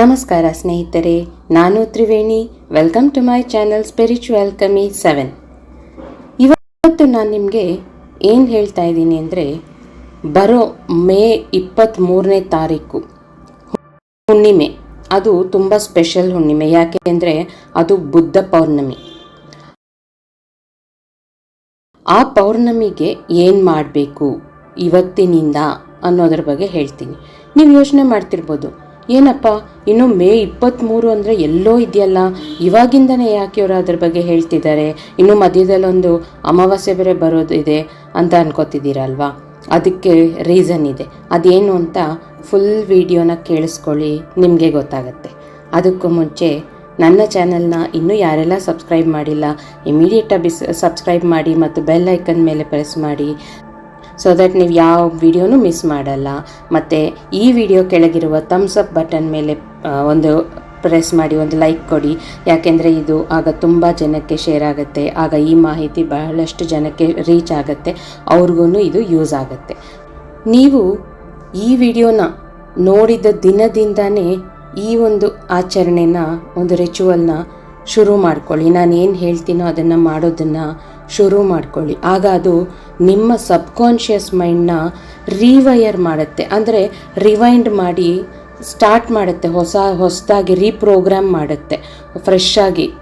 ನಮಸ್ಕಾರ ಸ್ನೇಹಿತರೆ, ನಾನು Triveni. Welcome to my channel spiritual ಕಮಿ seven ಇವತ್ತು ನಾನು ನಿಮಗೆ ಏನು ಹೇಳ್ತಾ ಇದ್ದೀನಿ ಅಂದರೆ, ಬರೋ ಮೇ ಇಪ್ಪತ್ತ್ಮೂರನೇ ತಾರೀಕು. ಹುಣ್ಣಿಮೆ. ಅದು ತುಂಬ ಸ್ಪೆಷಲ್ ಹುಣ್ಣಿಮೆ. ಯಾಕೆ ಅಂದರೆ, ಅದು ಬುದ್ಧ ಪೌರ್ಣಮಿ. ಆ ಪೌರ್ಣಮಿಗೆ ಏನು ಮಾಡಬೇಕು ಇವತ್ತಿನಿಂದ ಅನ್ನೋದ್ರ ಬಗ್ಗೆ ಹೇಳ್ತೀನಿ. ನೀವು ಯೋಚನೆ ಮಾಡ್ತಿರ್ಬೋದು. ಏನಪ್ಪ, ಇನ್ನು ಮೇ ಇಪ್ಪತ್ತ್ಮೂರು ಅಂದರೆ ಎಲ್ಲೋ ಇದೆಯಲ್ಲ? ಇವಾಗಿಂದನೇ ಯಾಕೆ ಇವರು ಅದ್ರ ಬಗ್ಗೆ ಹೇಳ್ತಿದ್ದಾರೆ? ಇನ್ನು ಮಧ್ಯದಲ್ಲೊಂದು ಅಮಾವಾಸ್ಯೆ ಬೇರೆ ಬರೋದಿದೆ ಅಂತ ಅನ್ಕೋತಿದ್ದೀರಲ್ವಾ? ಅದಕ್ಕೆ ರೀಸನ್ ಇದೆ. ಅದೇನು ಅಂತ ಫುಲ್ ವಿಡಿಯೋನ ಕೇಳಿಸ್ಕೊಳ್ಳಿ, ನಿಮಗೆ ಗೊತ್ತಾಗತ್ತೆ. ಅದಕ್ಕೂ ಮುಂಚೆ ನನ್ನ ಚಾನಲ್ನ ಇನ್ನೂ ಯಾರೆಲ್ಲ ಸಬ್ಸ್ಕ್ರೈಬ್ ಮಾಡಿಲ್ಲ ಇಮಿಡಿಯೇಟಾಗಿ ಬಿಸ್ ಸಬ್ಸ್ಕ್ರೈಬ್ ಮಾಡಿ ಮತ್ತು ಬೆಲ್ ಐಕನ್ ಮೇಲೆ ಪ್ರೆಸ್ ಮಾಡಿ. ಸೊ ದಟ್ ನೀವು ಯಾವ ವಿಡಿಯೋನೂ ಮಿಸ್ ಮಾಡಲ್ಲ. ಮತ್ತು ಈ ವಿಡಿಯೋ ಕೆಳಗಿರುವ ಥಮ್ಸ್ ಅಪ್ ಬಟನ್ ಮೇಲೆ ಒಂದು ಪ್ರೆಸ್ ಮಾಡಿ, ಒಂದು ಲೈಕ್ ಕೊಡಿ. ಯಾಕೆಂದರೆ ಇದು ಆಗ ತುಂಬ ಜನಕ್ಕೆ ಶೇರ್ ಆಗುತ್ತೆ. ಆಗ ಈ ಮಾಹಿತಿ ಬಹಳಷ್ಟು ಜನಕ್ಕೆ ರೀಚ್ ಆಗುತ್ತೆ. ಅವ್ರಿಗೂ ಇದು ಯೂಸ್ ಆಗುತ್ತೆ. ನೀವು ಈ ವಿಡಿಯೋನ ನೋಡಿದ ದಿನದಿಂದನೇ ಈ ಒಂದು ಆಚರಣೆನ, ಒಂದು ರಿಚುವಲ್ನ ಶುರು ಮಾಡ್ಕೊಳ್ಳಿ. ನಾನು ಏನು ಹೇಳ್ತೀನೋ ಅದನ್ನು ಮಾಡೋದನ್ನು ಶುರು ಮಾಡ್ಕೊಳ್ಳಿ. ಆಗ ಅದು ನಿಮ್ಮ ಸಬ್ಕಾನ್ಷಿಯಸ್ ಮೈಂಡ್ನ ರೀವೈರ್ ಮಾಡುತ್ತೆ. ಅಂದರೆ ರಿವೈಂಡ್ ಮಾಡಿ ಸ್ಟಾರ್ಟ್ ಮಾಡುತ್ತೆ. ಹೊಸ, ಹೊಸದಾಗಿ ರೀಪ್ರೋಗ್ರಾಮ್ ಮಾಡುತ್ತೆ. ಫ್ರೆಶ್ ಆಗಿ.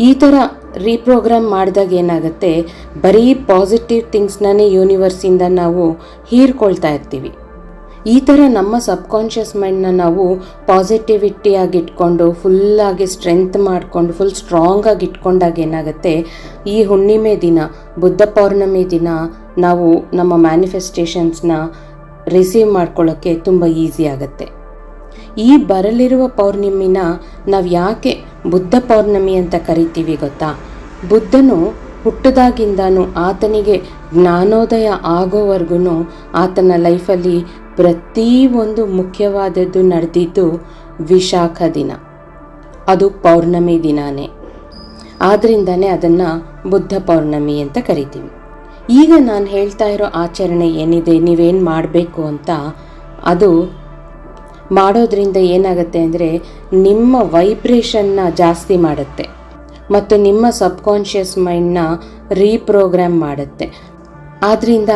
ಈ ಥರ ರೀಪ್ರೋಗ್ರಾಮ್ ಮಾಡಿದಾಗ ಏನಾಗುತ್ತೆ? ಬರೀ ಪಾಸಿಟಿವ್ ಥಿಂಗ್ಸ್ನೇ ಯೂನಿವರ್ಸಿಂದ ನಾವು ಹೀರ್ಕೊಳ್ತಾ ಇರ್ತೀವಿ. ಈ ಥರ ನಮ್ಮ ಸಬ್ಕಾನ್ಷಿಯಸ್ ಮೈಂಡ್ನ ನಾವು ಪಾಸಿಟಿವಿಟಿಯಾಗಿ ಇಟ್ಕೊಂಡು ಫುಲ್ಲಾಗಿ ಸ್ಟ್ರೆಂತ್ ಮಾಡಿಕೊಂಡು ಫುಲ್ ಸ್ಟ್ರಾಂಗಾಗಿ ಇಟ್ಕೊಂಡಾಗ ಏನಾಗುತ್ತೆ? ಈ ಹುಣ್ಣಿಮೆ ದಿನ, ಬುದ್ಧ ಪೌರ್ಣಮಿ ದಿನ ನಾವು ನಮ್ಮ ಮ್ಯಾನಿಫೆಸ್ಟೇಷನ್ಸ್ನ ರಿಸೀವ್ ಮಾಡ್ಕೊಳ್ಳೋಕ್ಕೆ ತುಂಬ ಈಸಿ ಆಗುತ್ತೆ. ಈ ಬರಲಿರುವ ಪೌರ್ಣಿಮಿನ ನಾವು ಯಾಕೆ ಬುದ್ಧ ಪೌರ್ಣಮಿ ಅಂತ ಕರಿತೀವಿ ಗೊತ್ತಾ? ಬುದ್ಧನು ಹುಟ್ಟದಾಗಿಂದನೂ ಆತನಿಗೆ ಜ್ಞಾನೋದಯ ಆಗೋವರೆಗೂ ಆತನ ಲೈಫಲ್ಲಿ ಪ್ರತಿಯೊಂದು ಮುಖ್ಯವಾದದ್ದು ನಡೆದಿದ್ದು ವಿಶಾಖ ದಿನ. ಅದು ಪೌರ್ಣಮಿ ದಿನಾನೇ. ಆದ್ರಿಂದನೇ ಅದನ್ನು ಬುದ್ಧ ಪೌರ್ಣಮಿ ಅಂತ ಕರಿತೀವಿ. ಈಗ ನಾನು ಹೇಳ್ತಾ ಇರೋ ಆಚರಣೆ ಏನಿದೆ, ನೀವೇನು ಮಾಡಬೇಕು ಅಂತ, ಅದು ಮಾಡೋದ್ರಿಂದ ಏನಾಗುತ್ತೆ ಅಂದರೆ ನಿಮ್ಮ ವೈಬ್ರೇಷನ್ನ ಜಾಸ್ತಿ ಮಾಡುತ್ತೆ. ಮತ್ತು ನಿಮ್ಮ ಸಬ್ಕಾನ್ಷಿಯಸ್ ಮೈಂಡ್ನ ರೀಪ್ರೋಗ್ರಾಮ್ ಮಾಡುತ್ತೆ. ಆದ್ದರಿಂದ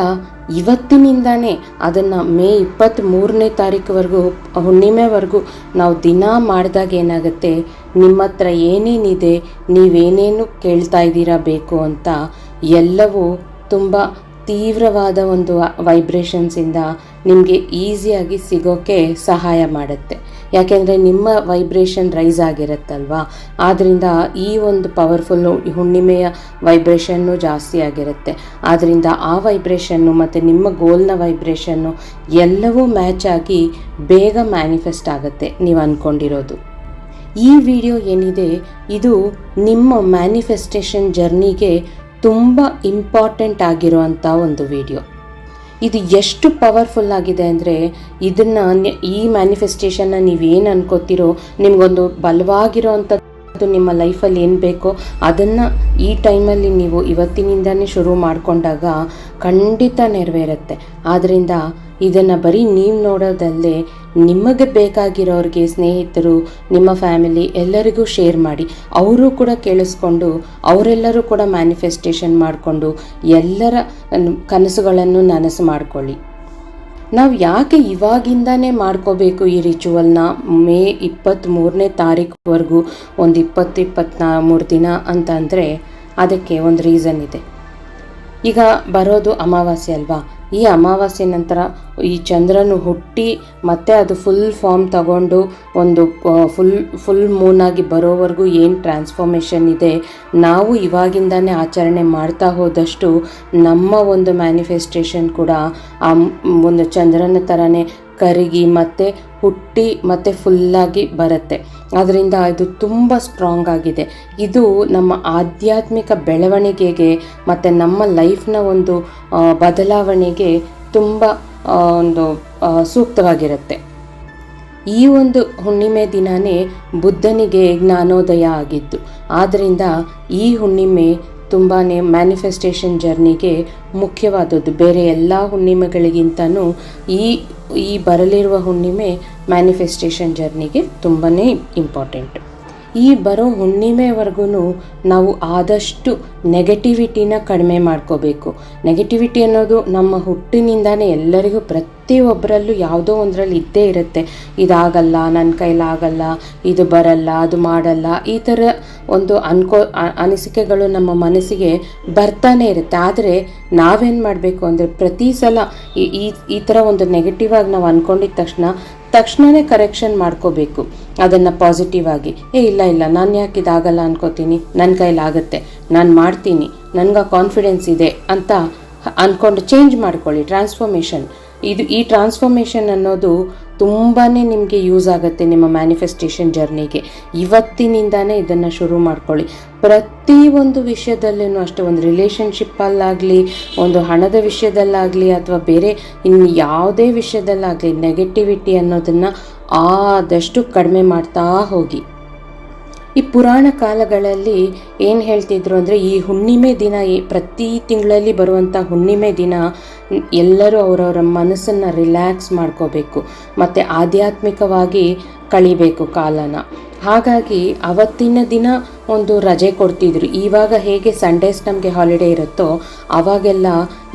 ಇವತ್ತಿನಿಂದನೇ ಅದನ್ನು ಮೇ ಇಪ್ಪತ್ತ್ಮೂರನೇ ತಾರೀಕುವರೆಗೂ, ಹುಣ್ಣಿಮೆವರೆಗೂ ನಾವು ದಿನ ಮಾಡಿದಾಗ ಏನಾಗುತ್ತೆ? ನಿಮ್ಮ ಹತ್ರ ಏನೇನಿದೆ? ನೀವೇನೇನು ಕೇಳ್ತಾ ಇದ್ದೀರಾ ಬೇಕು ಅಂತ ಎಲ್ಲವೂ ತುಂಬ ತೀವ್ರವಾದ ಒಂದು ವೈಬ್ರೇಷನ್ಸಿಂದ ನಿಮಗೆ ಈಸಿಯಾಗಿ ಸಿಗೋಕ್ಕೆ ಸಹಾಯ ಮಾಡುತ್ತೆ. ಯಾಕೆಂದರೆ ನಿಮ್ಮ ವೈಬ್ರೇಷನ್ ರೈಸ್ ಆಗಿರುತ್ತಲ್ವಾ? ಆದ್ದರಿಂದ ಈ ಒಂದು ಪವರ್ಫುಲ್ ಹುಣ್ಣಿಮೆಯ ವೈಬ್ರೇಷನ್ನು ಜಾಸ್ತಿ ಆಗಿರುತ್ತೆ. ಆದ್ದರಿಂದ ಆ ವೈಬ್ರೇಷನ್ನು ಮತ್ತು ನಿಮ್ಮ ಗೋಲ್ನ ವೈಬ್ರೇಷನ್ನು ಎಲ್ಲವೂ ಮ್ಯಾಚ್ ಆಗಿ ಬೇಗ ಮ್ಯಾನಿಫೆಸ್ಟ್ ಆಗುತ್ತೆ ನೀವು ಅಂದ್ಕೊಂಡಿರೋದು ಈ ವಿಡಿಯೋ ಏನಿದೆ, ಇದು ನಿಮ್ಮ ಮ್ಯಾನಿಫೆಸ್ಟೇಷನ್ ಜರ್ನಿಗೆ ತುಂಬ ಇಂಪಾರ್ಟೆಂಟ್ ಆಗಿರುವಂಥ ಒಂದು ವಿಡಿಯೋ ಇದು ಎಷ್ಟು ಪವರ್ಫುಲ್ ಆಗಿದೆ ಅಂದರೆ ಇದನ್ನು ಈ ಮ್ಯಾನಿಫೆಸ್ಟೇಷನ್ನ ನೀವೇನು ಅನ್ಕೋತಿರೋ, ನಿಮಗೊಂದು ಬಲವಾಗಿರೋ ಅಂಥದ್ದು ನಿಮ್ಮ ಲೈಫಲ್ಲಿ ಏನು ಬೇಕೋ ಅದನ್ನು ಈ ಟೈಮಲ್ಲಿ ನೀವು ಇವತ್ತಿನಿಂದನೇ ಶುರು ಮಾಡಿಕೊಂಡಾಗ ಖಂಡಿತ ನೆರವೇರುತ್ತೆ. ಆದ್ದರಿಂದ ಇದನ್ನು ಬರೀ ನೀವು ನೋಡೋದಲ್ಲದೆ ನಿಮಗೆ ಬೇಕಾಗಿರೋರಿಗೆ ಸ್ನೇಹಿತರು, ನಿಮ್ಮ ಫ್ಯಾಮಿಲಿ ಎಲ್ಲರಿಗೂ ಶೇರ್ ಮಾಡಿ. ಅವರು ಕೂಡ ಕೇಳಿಸ್ಕೊಂಡು, ಅವರೆಲ್ಲರೂ ಕೂಡ ಮ್ಯಾನಿಫೆಸ್ಟೇಷನ್ ಮಾಡಿಕೊಂಡು ಎಲ್ಲರ ಕನಸುಗಳನ್ನು ನನಸು ಮಾಡಿಕೊಳ್ಳಿ. ನಾವು ಯಾಕೆ ಇವಾಗಿಂದನೇ ಮಾಡ್ಕೋಬೇಕು ಈ ರಿಚುವಲ್ನ ಮೇ ಇಪ್ಪತ್ತ್ಮೂರನೇ ತಾರೀಕುವರೆಗೂ ಒಂದು ಇಪ್ಪತ್ತು ಇಪ್ಪತ್ನಾ ಮೂರು ದಿನ ಅಂತಂದರೆ ಅದಕ್ಕೆ ಒಂದು ರೀಸನ್ ಇದೆ. ಈಗ ಬರೋದು ಅಮಾವಾಸ್ಯೆ ಅಲ್ವಾ? ಈ ಅಮಾವಾಸ್ಯೆ ನಂತರ ಈ ಚಂದ್ರನು ಹುಟ್ಟಿ ಮತ್ತೆ ಅದು ಫುಲ್ ಫಾರ್ಮ್ ತಗೊಂಡು ಒಂದು ಫುಲ್ ಫುಲ್ ಮೂನಾಗಿ ಬರೋವರೆಗೂ ಏನು ಟ್ರಾನ್ಸ್ಫಾರ್ಮೇಷನ್ ಇದೆ, ನಾವು ಇವಾಗಿಂದಾನೇ ಆಚರಣೆ ಮಾಡ್ತಾ ಹೋದಷ್ಟು ನಮ್ಮ ಒಂದು ಮ್ಯಾನಿಫೆಸ್ಟೇಷನ್ ಕೂಡ ಆ ಒಂದು ಚಂದ್ರನ ಥರನೇ ಕರಗಿ ಮತ್ತೆ ಹುಟ್ಟಿ ಮತ್ತೆ ಫುಲ್ಲಾಗಿ ಬರುತ್ತೆ. ಅದರಿಂದ ಇದು ತುಂಬ ಸ್ಟ್ರಾಂಗ್ ಆಗಿದೆ. ಇದು ನಮ್ಮ ಆಧ್ಯಾತ್ಮಿಕ ಬೆಳವಣಿಗೆಗೆ ಮತ್ತು ನಮ್ಮ ಲೈಫ್ನ ಒಂದು ಬದಲಾವಣೆಗೆ ತುಂಬ ಒಂದು ಸೂಕ್ತವಾಗಿರುತ್ತೆ. ಈ ಒಂದು ಹುಣ್ಣಿಮೆ ದಿನವೇ ಬುದ್ಧನಿಗೆ ಜ್ಞಾನೋದಯ ಆಗಿದ್ದು ಆದ್ದರಿಂದ ಈ ಹುಣ್ಣಿಮೆ ತುಂಬಾ ಮ್ಯಾನಿಫೆಸ್ಟೇಷನ್ ಜರ್ನಿಗೆ ಮುಖ್ಯವಾದದ್ದು. ಬೇರೆ ಎಲ್ಲ ಹುಣ್ಣಿಮೆಗಳಿಗಿಂತನೂ ಈ ಈ ಬರಲಿರುವ ಹುಣ್ಣಿಮೆ ಮ್ಯಾನಿಫೆಸ್ಟೇಷನ್ ಜರ್ನಿಗೆ ತುಂಬಾ ಇಂಪಾರ್ಟೆಂಟ್ ಈ ಬರೋ ಹುಣ್ಣಿಮೆವರೆಗೂ ನಾವು ಆದಷ್ಟು ನೆಗೆಟಿವಿಟಿನ ಕಡಿಮೆ ಮಾಡ್ಕೋಬೇಕು. ನೆಗೆಟಿವಿಟಿ ಅನ್ನೋದು ನಮ್ಮ ಹುಟ್ಟಿನಿಂದಾನೇ ಎಲ್ಲರಿಗೂ ಪ್ರತಿಯೊಬ್ಬರಲ್ಲೂ ಯಾವುದೋ ಒಂದರಲ್ಲಿ ಇದ್ದೇ ಇರುತ್ತೆ. ಇದಾಗಲ್ಲ ನನ್ನ ಕೈಲಾಗಲ್ಲ, ಇದು ಬರಲ್ಲ, ಅದು ಮಾಡಲ್ಲ, ಈ ಥರ ಒಂದು ಅನ್ಕೋ ಅನಿಸಿಕೆಗಳು ನಮ್ಮ ಮನಸ್ಸಿಗೆ ಬರ್ತಾನೆ ಇರುತ್ತೆ. ಆದರೆ ನಾವೇನು ಮಾಡಬೇಕು ಅಂದರೆ ಪ್ರತಿ ಸಲ ಈ, ಈ- ಥರ ಒಂದು ನೆಗೆಟಿವ್ ಆಗಿ ನಾವು ಅಂದ್ಕೊಂಡಿದ್ದ ತಕ್ಷಣ ತಕ್ಷಣವೇ ಕರೆಕ್ಷನ್ ಮಾಡ್ಕೋಬೇಕು. ಅದನ್ನು ಪಾಸಿಟಿವ್ ಆಗಿ, ಏ, ಇಲ್ಲ ಇಲ್ಲ, ನಾನು ಯಾಕೆ ಇದಾಗಲ್ಲ ಅನ್ಕೋತೀನಿ? ನನ್ನ ಕೈಲಾಗುತ್ತೆ ನಾನು ಮಾಡ್ತೀನಿ. ನನಗೆ ಕಾನ್ಫಿಡೆನ್ಸ್ ಇದೆ ಅಂತ ಅಂದ್ಕೊಂಡು ಚೇಂಜ್ ಮಾಡ್ಕೊಳ್ಳಿ. ಟ್ರಾನ್ಸ್ಫಾರ್ಮೇಷನ್ ಇದು ಈ ಟ್ರಾನ್ಸ್ಫಾರ್ಮೇಷನ್ ಅನ್ನೋದು ತುಂಬಾ ನಿಮಗೆ ಯೂಸ್ ಆಗುತ್ತೆ ನಿಮ್ಮ ಮ್ಯಾನಿಫೆಸ್ಟೇಷನ್ ಜರ್ನಿಗೆ ಇವತ್ತಿನಿಂದಾನೇ ಇದನ್ನು ಶುರು ಮಾಡ್ಕೊಳ್ಳಿ. ಪ್ರತಿ ಒಂದು ವಿಷಯದಲ್ಲೂ ಅಷ್ಟೇ, ಒಂದು ರಿಲೇಷನ್ಶಿಪ್ಪಲ್ಲಾಗಲಿ ಒಂದು ಹಣದ ವಿಷಯದಲ್ಲಾಗಲಿ ಅಥವಾ ಬೇರೆ ಇನ್ನು ಯಾವುದೇ ವಿಷಯದಲ್ಲಾಗಲಿ ನೆಗೆಟಿವಿಟಿ ಅನ್ನೋದನ್ನು ಆದಷ್ಟು ಕಡಿಮೆ ಮಾಡ್ತಾ ಹೋಗಿ. ಈ ಪುರಾಣ ಕಾಲಗಳಲ್ಲಿ ಏನು ಹೇಳ್ತಿದ್ರು ಅಂದರೆ ಈ ಹುಣ್ಣಿಮೆ ದಿನ ಪ್ರತಿ ತಿಂಗಳಲ್ಲಿ ಬರುವಂಥ ಹುಣ್ಣಿಮೆ ದಿನ ಎಲ್ಲರೂ ಅವರವರ ಮನಸ್ಸನ್ನು ರಿಲ್ಯಾಕ್ಸ್ ಮಾಡ್ಕೋಬೇಕು, ಮತ್ತು ಆಧ್ಯಾತ್ಮಿಕವಾಗಿ ಕಳಿಬೇಕು ಕಾಲನ. ಹಾಗಾಗಿ ಅವತ್ತಿನ ದಿನ ಒಂದು ರಜೆ ಕೊಡ್ತಿದ್ರು. ಇವಾಗ ಹೇಗೆ ಸಂಡೇಸ್ ನಮಗೆ ಹಾಲಿಡೇ ಇರುತ್ತೋ, ಅವಾಗೆಲ್ಲ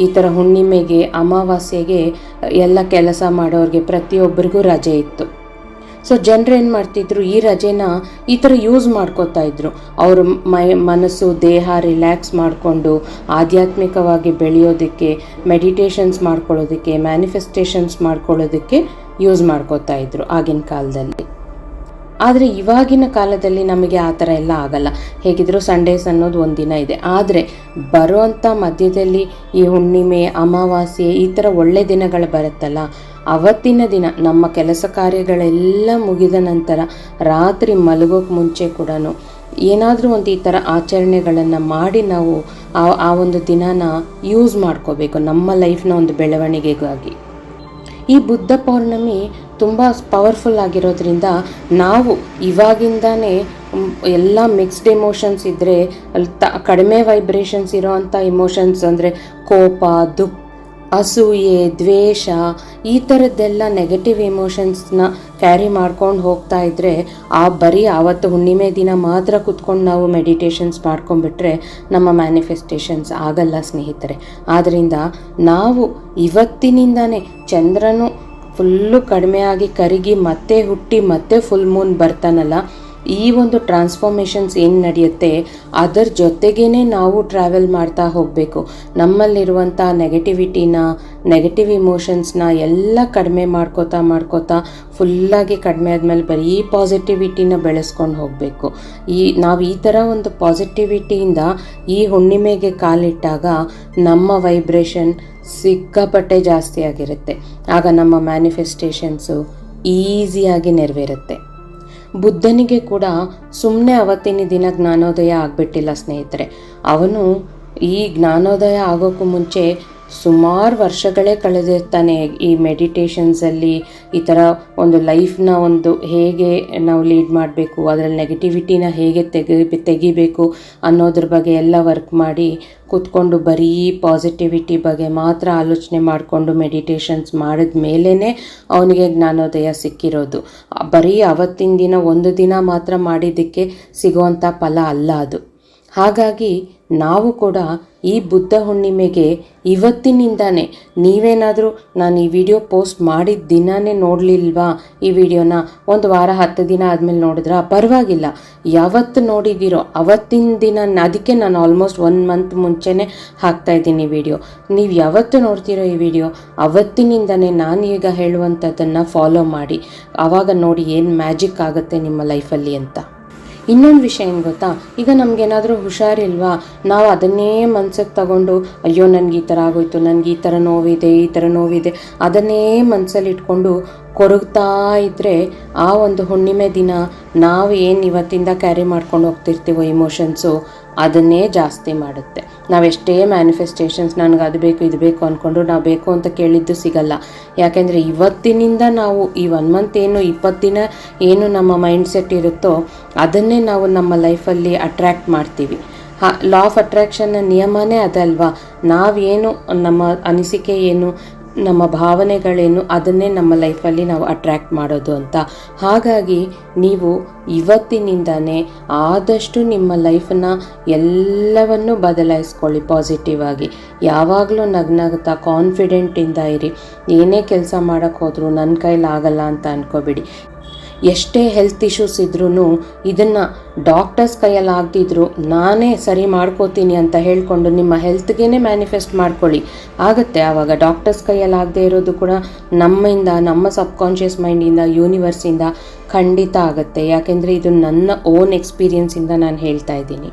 ಈ ಥರ ಹುಣ್ಣಿಮೆಗೆ, ಅಮಾವಾಸ್ಯೆಗೆ ಎಲ್ಲ ಕೆಲಸ ಮಾಡೋರಿಗೆ ಪ್ರತಿಯೊಬ್ಬರಿಗೂ ರಜೆ ಇತ್ತು. ಸೊ ಜನರು ಏನು ಮಾಡ್ತಿದ್ರು, ಈ ರಜೆನ ಈ ಥರ ಯೂಸ್ ಮಾಡ್ಕೋತಾ ಇದ್ರು. ಅವ್ರ ಮೈ, ಮನಸ್ಸು, ದೇಹ ರಿಲ್ಯಾಕ್ಸ್ ಮಾಡಿಕೊಂಡು ಆಧ್ಯಾತ್ಮಿಕವಾಗಿ ಬೆಳೆಯೋದಕ್ಕೆ ಮೆಡಿಟೇಷನ್ಸ್ ಮಾಡ್ಕೊಳ್ಳೋದಕ್ಕೆ ಮ್ಯಾನಿಫೆಸ್ಟೇಷನ್ಸ್ ಮಾಡ್ಕೊಳ್ಳೋದಕ್ಕೆ ಯೂಸ್ ಮಾಡ್ಕೋತಾ ಇದ್ರು ಆಗಿನ ಕಾಲದಲ್ಲಿ. ಆದರೆ ಇವಾಗಿನ ಕಾಲದಲ್ಲಿ ನಮಗೆ ಆ ಥರ ಎಲ್ಲ ಆಗಲ್ಲ. ಹೇಗಿದ್ರೂ ಸಂಡೇಸ್ ಅನ್ನೋದು ಒಂದಿನ ಇದೆ. ಆದರೆ ಬರುವಂಥ ಮಧ್ಯದಲ್ಲಿ ಈ ಹುಣ್ಣಿಮೆ, ಅಮಾವಾಸ್ಯೆ ಈ ಥರ ಒಳ್ಳೆ ದಿನಗಳು ಬರುತ್ತಲ್ಲ, ಅವತ್ತಿನ ದಿನ ನಮ್ಮ ಕೆಲಸ ಕಾರ್ಯಗಳೆಲ್ಲ ಮುಗಿದ ನಂತರ ರಾತ್ರಿ ಮಲಗೋಕೆ ಮುಂಚೆ ಕೂಡ ಏನಾದರೂ ಒಂದು ಈ ಥರ ಆಚರಣೆಗಳನ್ನು ಮಾಡಿ ನಾವು ಆ ಆ ಒಂದು ದಿನಾನ ಯೂಸ್ ಮಾಡ್ಕೋಬೇಕು ನಮ್ಮ ಲೈಫ್ನ ಒಂದು ಬೆಳವಣಿಗೆಗಾಗಿ. ಈ ಬುದ್ಧ ಪೌರ್ಣಮಿ ತುಂಬ ಪವರ್ಫುಲ್ ಆಗಿರೋದ್ರಿಂದ ನಾವು ಇವಾಗಿಂದಾನೇ ಎಲ್ಲ ಮಿಕ್ಸ್ಡ್ ಎಮೋಷನ್ಸ್ ಇದ್ದರೆ ಅಲ್ಲಿ ತ, ಕಡಿಮೆ ವೈಬ್ರೇಷನ್ಸ್ ಇರೋವಂಥ ಇಮೋಷನ್ಸ್ ಅಂದರೆ ಕೋಪ, ದುಃಖ, ಅಸೂಯೆ, ದ್ವೇಷ, ಈ ಥರದ್ದೆಲ್ಲ ನೆಗೆಟಿವ್ ಇಮೋಷನ್ಸ್ನ ಕ್ಯಾರಿ ಮಾಡ್ಕೊಂಡು ಹೋಗ್ತಾ ಇದ್ದರೆ ಆ ಬರೀ ಆವತ್ತು ಹುಣ್ಣಿಮೆ ದಿನ ಮಾತ್ರ ಕುತ್ಕೊಂಡು ನಾವು ಮೆಡಿಟೇಷನ್ಸ್ ಮಾಡ್ಕೊಂಡ್ಬಿಟ್ರೆ ನಮ್ಮ ಮ್ಯಾನಿಫೆಸ್ಟೇಷನ್ಸ್ ಆಗಲ್ಲ ಸ್ನೇಹಿತರೆ. ಆದ್ದರಿಂದ ನಾವು ಇವತ್ತಿನಿಂದನೇ ಚಂದ್ರನು ಫುಲ್ಲು ಕಡಿಮೆ ಆಗಿ ಕರಗಿ ಮತ್ತೆ ಹುಟ್ಟಿ ಮತ್ತೆ ಫುಲ್ ಮೂನ್ ಬರ್ತಾನಲ್ಲ, ಈ ಒಂದು ಟ್ರಾನ್ಸ್ಫಾರ್ಮೇಷನ್ಸ್ ಏನು ನಡೆಯುತ್ತೆ, ಅದರ ಜೊತೆಗೇ ನಾವು ಟ್ರಾವೆಲ್ ಮಾಡ್ತಾ ಹೋಗಬೇಕು. ನಮ್ಮಲ್ಲಿರುವಂಥ ನೆಗೆಟಿವಿಟಿನ ನೆಗೆಟಿವ್ ಇಮೋಷನ್ಸ್ನ ಎಲ್ಲ ಕಡಿಮೆ ಮಾಡ್ಕೋತಾ ಮಾಡ್ಕೋತಾ ಫುಲ್ಲಾಗಿ ಕಡಿಮೆ ಆದಮೇಲೆ ಬರೀ ಪಾಸಿಟಿವಿಟಿನ ಬೆಳೆಸ್ಕೊಂಡು ಹೋಗಬೇಕು. ಈ, ನಾವು ಈ ಥರ ಒಂದು ಪಾಸಿಟಿವಿಟಿಯಿಂದ ಈ ಹುಣ್ಣಿಮೆಗೆ ಕಾಲಿಟ್ಟಾಗ ನಮ್ಮ ವೈಬ್ರೇಷನ್ ಸಿಕ್ಕಾಪಟ್ಟೆ ಜಾಸ್ತಿ ಆಗಿರುತ್ತೆ. ಆಗ ನಮ್ಮ ಮ್ಯಾನಿಫೆಸ್ಟೇಷನ್ಸು ಈಸಿಯಾಗಿ ನೆರವೇರುತ್ತೆ. ಬುದ್ಧನಿಗೆ ಕೂಡ ಸುಮ್ಮನೆ ಅವತ್ತಿನ ದಿನ ಜ್ಞಾನೋದಯ ಆಗಿಬಿಟ್ಟಿಲ್ಲ ಸ್ನೇಹಿತರೆ. ಅವನು ಈ ಜ್ಞಾನೋದಯ ಆಗೋಕ್ಕೂ ಮುಂಚೆ ಸುಮಾರು ವರ್ಷಗಳೇ ಕಳೆದಿರ್ತಾನೆ ಈ ಮೆಡಿಟೇಷನ್ಸಲ್ಲಿ ಈ ಥರ ಒಂದು ಲೈಫ್ನ ಒಂದು ಹೇಗೆ ನಾವು ಲೀಡ್ ಮಾಡಬೇಕು, ಅದರಲ್ಲಿ ನೆಗೆಟಿವಿಟಿನ ಹೇಗೆ ತೆಗಿ, ತೆಗಿಬೇಕು ಅನ್ನೋದ್ರ ಬಗ್ಗೆ ಎಲ್ಲ ವರ್ಕ್ ಮಾಡಿ ಕೂತ್ಕೊಂಡು ಬರೀ ಪಾಸಿಟಿವಿಟಿ ಬಗ್ಗೆ ಮಾತ್ರ ಆಲೋಚನೆ ಮಾಡಿಕೊಂಡು ಮೆಡಿಟೇಷನ್ಸ್ ಮಾಡಿದ ಮೇಲೇ ಅವನಿಗೆ ಜ್ಞಾನೋದಯ ಸಿಕ್ಕಿರೋದು. ಬರೀ ಅವತ್ತಿನ ದಿನ ಒಂದು ದಿನ ಮಾತ್ರ ಮಾಡಿದ್ದಕ್ಕೆ ಸಿಗುವಂಥ ಫಲ ಅಲ್ಲ ಅದು. ಹಾಗಾಗಿ ನಾವು ಕೂಡ ಈ ಬುದ್ಧ ಹುಣ್ಣಿಮೆಗೆ ಇವತ್ತಿನಿಂದಾನೇ ನೀವೇನಾದರೂ ನಾನು ಈ ವಿಡಿಯೋ ಪೋಸ್ಟ್ ಮಾಡಿದ ದಿನನೇ ನೋಡಲಿಲ್ವಾ? ಈ ವಿಡಿಯೋನ ಒಂದು ವಾರ, ಹತ್ತು ದಿನ ಆದಮೇಲೆ ನೋಡಿದ್ರೆ? ಪರವಾಗಿಲ್ಲ. ಯಾವತ್ತು ನೋಡಿದ್ದೀರೋ ಅವತ್ತಿನ ದಿನ ಅದಕ್ಕೆ ನಾನು ಆಲ್ಮೋಸ್ಟ್ ಒನ್ ಮಂತ್ ಮುಂಚೆನೇ ಹಾಕ್ತಾ ಇದ್ದೀನಿ ವಿಡಿಯೋ. ನೀವು ಯಾವತ್ತು ನೋಡ್ತೀರೋ ಈ ವಿಡಿಯೋ, ಅವತ್ತಿನಿಂದನೇ ನಾನು ಈಗ ಹೇಳುವಂಥದ್ದನ್ನು ಫಾಲೋ ಮಾಡಿ. ಆವಾಗ ನೋಡಿ ಏನು ಮ್ಯಾಜಿಕ್ ಆಗುತ್ತೆ ನಿಮ್ಮ ಲೈಫಲ್ಲಿ ಅಂತ. ಇನ್ನೊಂದು ವಿಷಯ ಏನು ಗೊತ್ತಾ? ಈಗ ನಮಗೇನಾದರೂ ಹುಷಾರಿಲ್ವಾ? ನಾವು ಅದನ್ನೇ ಮನ್ಸಿಗೆ ತಗೊಂಡು, ಅಯ್ಯೋ, ನನಗೆ ಈ ಥರ ಆಗೋಯ್ತು, ನನಗೆ ಈ ಥರ ನೋವಿದೆ, ಈ ಥರ ನೋವಿದೆ, ಅದನ್ನೇ ಮನಸ್ಸಲ್ಲಿ ಇಟ್ಕೊಂಡು ಕೊರಗ್ತಾ ಇದ್ದರೆ ಆ ಒಂದು ಹುಣ್ಣಿಮೆ ದಿನ ನಾವು ಏನು ಇವತ್ತಿಂದ ಕ್ಯಾರಿ ಮಾಡ್ಕೊಂಡು ಹೋಗ್ತಿರ್ತೀವೋ ಇಮೋಷನ್ಸು ಅದನ್ನೇ ಜಾಸ್ತಿ ಮಾಡುತ್ತೆ. ನಾವೆಷ್ಟೇ ಮ್ಯಾನಿಫೆಸ್ಟೇಷನ್ಸ್ ನನಗೆ ಅದು ಬೇಕು, ಇದು ಬೇಕು ಅಂದ್ಕೊಂಡು ನಾವು ಬೇಕು ಅಂತ ಕೇಳಿದ್ದು ಸಿಗಲ್ಲ. ಯಾಕೆಂದರೆ ಇವತ್ತಿನಿಂದ ನಾವು ಈ ಒನ್ ಮಂತ್ ಏನು, ಇಪ್ಪತ್ತು ದಿನ ಏನು ನಮ್ಮ ಮೈಂಡ್ ಸೆಟ್ ಇರುತ್ತೋ ಅದನ್ನೇ ನಾವು ನಮ್ಮ ಲೈಫಲ್ಲಿ ಅಟ್ರ್ಯಾಕ್ಟ್ ಮಾಡ್ತೀವಿ. ಲಾ ಆಫ್ ಅಟ್ರಾಕ್ಷನ್ನ ನಿಯಮನೇ ಅದಲ್ವಾ? ನಾವೇನು ನಮ್ಮ ಅನಿಸಿಕೆ ಏನು ನಮ್ಮ ಭಾವನೆಗಳೇನು ಅದನ್ನೇ ನಮ್ಮ ಲೈಫಲ್ಲಿ ನಾವು ಅಟ್ರ್ಯಾಕ್ಟ್ ಮಾಡೋದು ಅಂತ. ಹಾಗಾಗಿ ನೀವು ಇವತ್ತಿನಿಂದನೇ ಆದಷ್ಟು ನಿಮ್ಮ ಲೈಫನ್ನ ಎಲ್ಲವನ್ನು ಬದಲಾಯಿಸ್ಕೊಳ್ಳಿ ಪಾಸಿಟಿವ್ ಆಗಿ. ಯಾವಾಗಲೂ ನಗ್ನಗ್ತಾ ಕಾನ್ಫಿಡೆಂಟಿಂದ ಇರಿ. ಏನೇ ಕೆಲಸ ಮಾಡೋಕ್ಕೆ ಹೋದರೂ ನನ್ನ ಕೈಲಾಗಲ್ಲ ಅಂತ ಅನ್ಕೋಬೇಡಿ. ಎಷ್ಟೇ ಹೆಲ್ತ್ ಇಶ್ಯೂಸ್ ಇದ್ರೂ ಇದನ್ನು ಡಾಕ್ಟರ್ಸ್ ಕೈಯಲ್ಲಿ ಆಗದಿದ್ರು ನಾನೇ ಸರಿ ಮಾಡ್ಕೋತೀನಿ ಅಂತ ಹೇಳ್ಕೊಂಡು ನಿಮ್ಮ ಹೆಲ್ತ್ಗೇ ಮ್ಯಾನಿಫೆಸ್ಟ್ ಮಾಡ್ಕೊಳ್ಳಿ. ಆಗುತ್ತೆ ಆವಾಗ ಡಾಕ್ಟರ್ಸ್ ಕೈಯಲ್ಲಿ ಆಗದೆ ಇರೋದು ಕೂಡ ನಮ್ಮಿಂದ, ನಮ್ಮ ಸಬ್ಕಾನ್ಷಿಯಸ್ ಮೈಂಡಿಂದ ಯೂನಿವರ್ಸಿಂದ ಖಂಡಿತ ಆಗುತ್ತೆ. ಯಾಕೆಂದರೆ ಇದು ನನ್ನ ಓನ್ ಎಕ್ಸ್ಪೀರಿಯನ್ಸಿಂದ ನಾನು ಹೇಳ್ತಾ ಇದ್ದೀನಿ.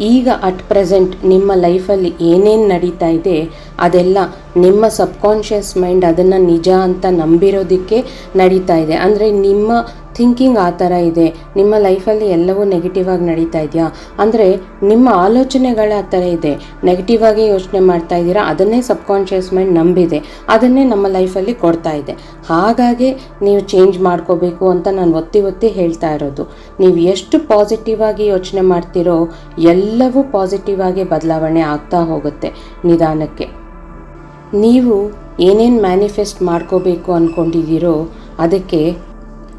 ಈಗ ಅಟ್ ಪ್ರೆಸೆಂಟ್ ನಿಮ್ಮ ಲೈಫಲ್ಲಿ ಏನೇನು ನಡೀತಾ ಇದೆ ಅದೆಲ್ಲ ನಿಮ್ಮ ಸಬ್ಕಾನ್ಷಿಯಸ್ ಮೈಂಡ್ ಅದನ್ನು ನಿಜ ಅಂತ ನಂಬಿರೋದಕ್ಕೆ ನಡೀತಾ ಇದೆ. ಅಂದರೆ ನಿಮ್ಮ ಥಿಂಕಿಂಗ್ ಆ ಥರ ಇದೆ. ನಿಮ್ಮ ಲೈಫಲ್ಲಿ ಎಲ್ಲವೂ ನೆಗೆಟಿವ್ ಆಗಿ ನಡೀತಾ ಇದೆಯಾ? ಅಂದರೆ ನಿಮ್ಮ ಆಲೋಚನೆಗಳ ಆ ಥರ ಇದೆ. ನೆಗೆಟಿವ್ ಆಗಿ ಯೋಚನೆ ಮಾಡ್ತಾ ಇದ್ದೀರಾ? ಅದನ್ನೇ ಸಬ್ಕಾನ್ಷಿಯಸ್ ಮೈಂಡ್ ನಂಬಿದೆ. ಅದನ್ನೇ ನಮ್ಮ ಲೈಫಲ್ಲಿ ಕೊಡ್ತಾ ಇದೆ. ಹಾಗಾಗಿ ನೀವು ಚೇಂಜ್ ಮಾಡ್ಕೋಬೇಕು ಅಂತ ನಾನು ಒತ್ತಿ ಒತ್ತಿ ಹೇಳ್ತಾ ಇರೋದು. ನೀವು ಎಷ್ಟು ಪಾಸಿಟಿವ್ ಆಗಿ ಯೋಚನೆ ಮಾಡ್ತೀರೋ ಎಲ್ಲವೂ ಪಾಸಿಟಿವ್ ಆಗಿ ಬದಲಾವಣೆ ಆಗ್ತಾ ಹೋಗುತ್ತೆ ನಿಧಾನಕ್ಕೆ. ನೀವು ಏನೇನು ಮ್ಯಾನಿಫೆಸ್ಟ್ ಮಾಡ್ಕೋಬೇಕು ಅಂದ್ಕೊಂಡಿದ್ದೀರೋ ಅದಕ್ಕೆ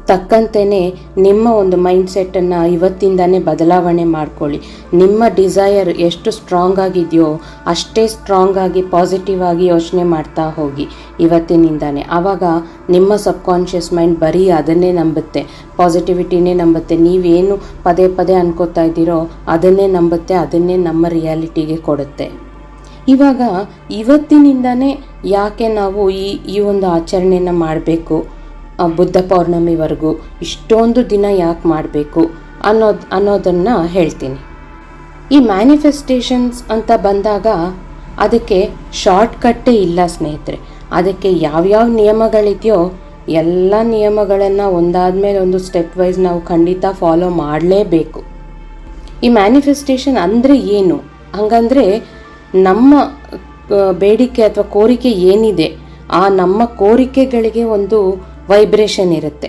ತಕ್ಕಂತೆಯೇ ನಿಮ್ಮ ಒಂದು ಮೈಂಡ್ಸೆಟ್ಟನ್ನು ಇವತ್ತಿಂದನೇ ಬದಲಾವಣೆ ಮಾಡ್ಕೊಳ್ಳಿ. ನಿಮ್ಮ ಡಿಸೈರ್ ಎಷ್ಟು ಸ್ಟ್ರಾಂಗ್ ಆಗಿದೆಯೋ ಅಷ್ಟೇ ಸ್ಟ್ರಾಂಗ್ ಆಗಿ ಪಾಸಿಟಿವ್ ಆಗಿ ಯೋಚನೆ ಮಾಡ್ತಾ ಹೋಗಿ ಇವತ್ತಿನಿಂದಾನೇ. ಆವಾಗ ನಿಮ್ಮ ಸಬ್ಕಾನ್ಷಿಯಸ್ ಮೈಂಡ್ ಬರೀ ಅದನ್ನೇ ನಂಬುತ್ತೆ. ಪಾಸಿಟಿವಿಟಿನೇ ನಂಬುತ್ತೆ. ನೀವೇನು ಪದೇ ಪದೇ ಅನ್ಕೋತಾ ಇದ್ದೀರೋ ಅದನ್ನೇ ನಂಬುತ್ತೆ, ಅದನ್ನೇ ನಮ್ಮ ರಿಯಾಲಿಟಿಗೆ ಕೊಡುತ್ತೆ. ಇವಾಗ ಇವತ್ತಿನಿಂದನೇ ಯಾಕೆ ನಾವು ಈ ಈ ಒಂದು ಆಚರಣೆಯನ್ನು ಮಾಡಬೇಕು? ಬುದ್ಧ ಪೌರ್ಣಮಿವರೆಗೂ ಇಷ್ಟೊಂದು ದಿನ ಯಾಕೆ ಮಾಡಬೇಕು ಅನ್ನೋದು, ಅನ್ನೋದನ್ನು ಹೇಳ್ತೀನಿ. ಈ ಮ್ಯಾನಿಫೆಸ್ಟೇಷನ್ಸ್ ಅಂತ ಬಂದಾಗ ಅದಕ್ಕೆ ಶಾರ್ಟ್ಕಟ್ಟೇ ಇಲ್ಲ ಸ್ನೇಹಿತರೆ. ಅದಕ್ಕೆ ಯಾವ್ಯಾವ ನಿಯಮಗಳಿದೆಯೋ ಎಲ್ಲ ನಿಯಮಗಳನ್ನು ಒಂದಾದ ಮೇಲೆ ಒಂದು ಸ್ಟೆಪ್ ವೈಸ್ ನಾವು ಖಂಡಿತ ಫಾಲೋ ಮಾಡಲೇಬೇಕು. ಈ ಮ್ಯಾನಿಫೆಸ್ಟೇಷನ್ ಅಂದರೆ ಏನು? ಹಂಗಂದರೆ ನಮ್ಮ ಬೇಡಿಕೆ ಅಥವಾ ಕೋರಿಕೆ ಏನಿದೆ, ಆ ನಮ್ಮ ಕೋರಿಕೆಗಳಿಗೆ ಒಂದು ವೈಬ್ರೇಷನ್ ಇರುತ್ತೆ.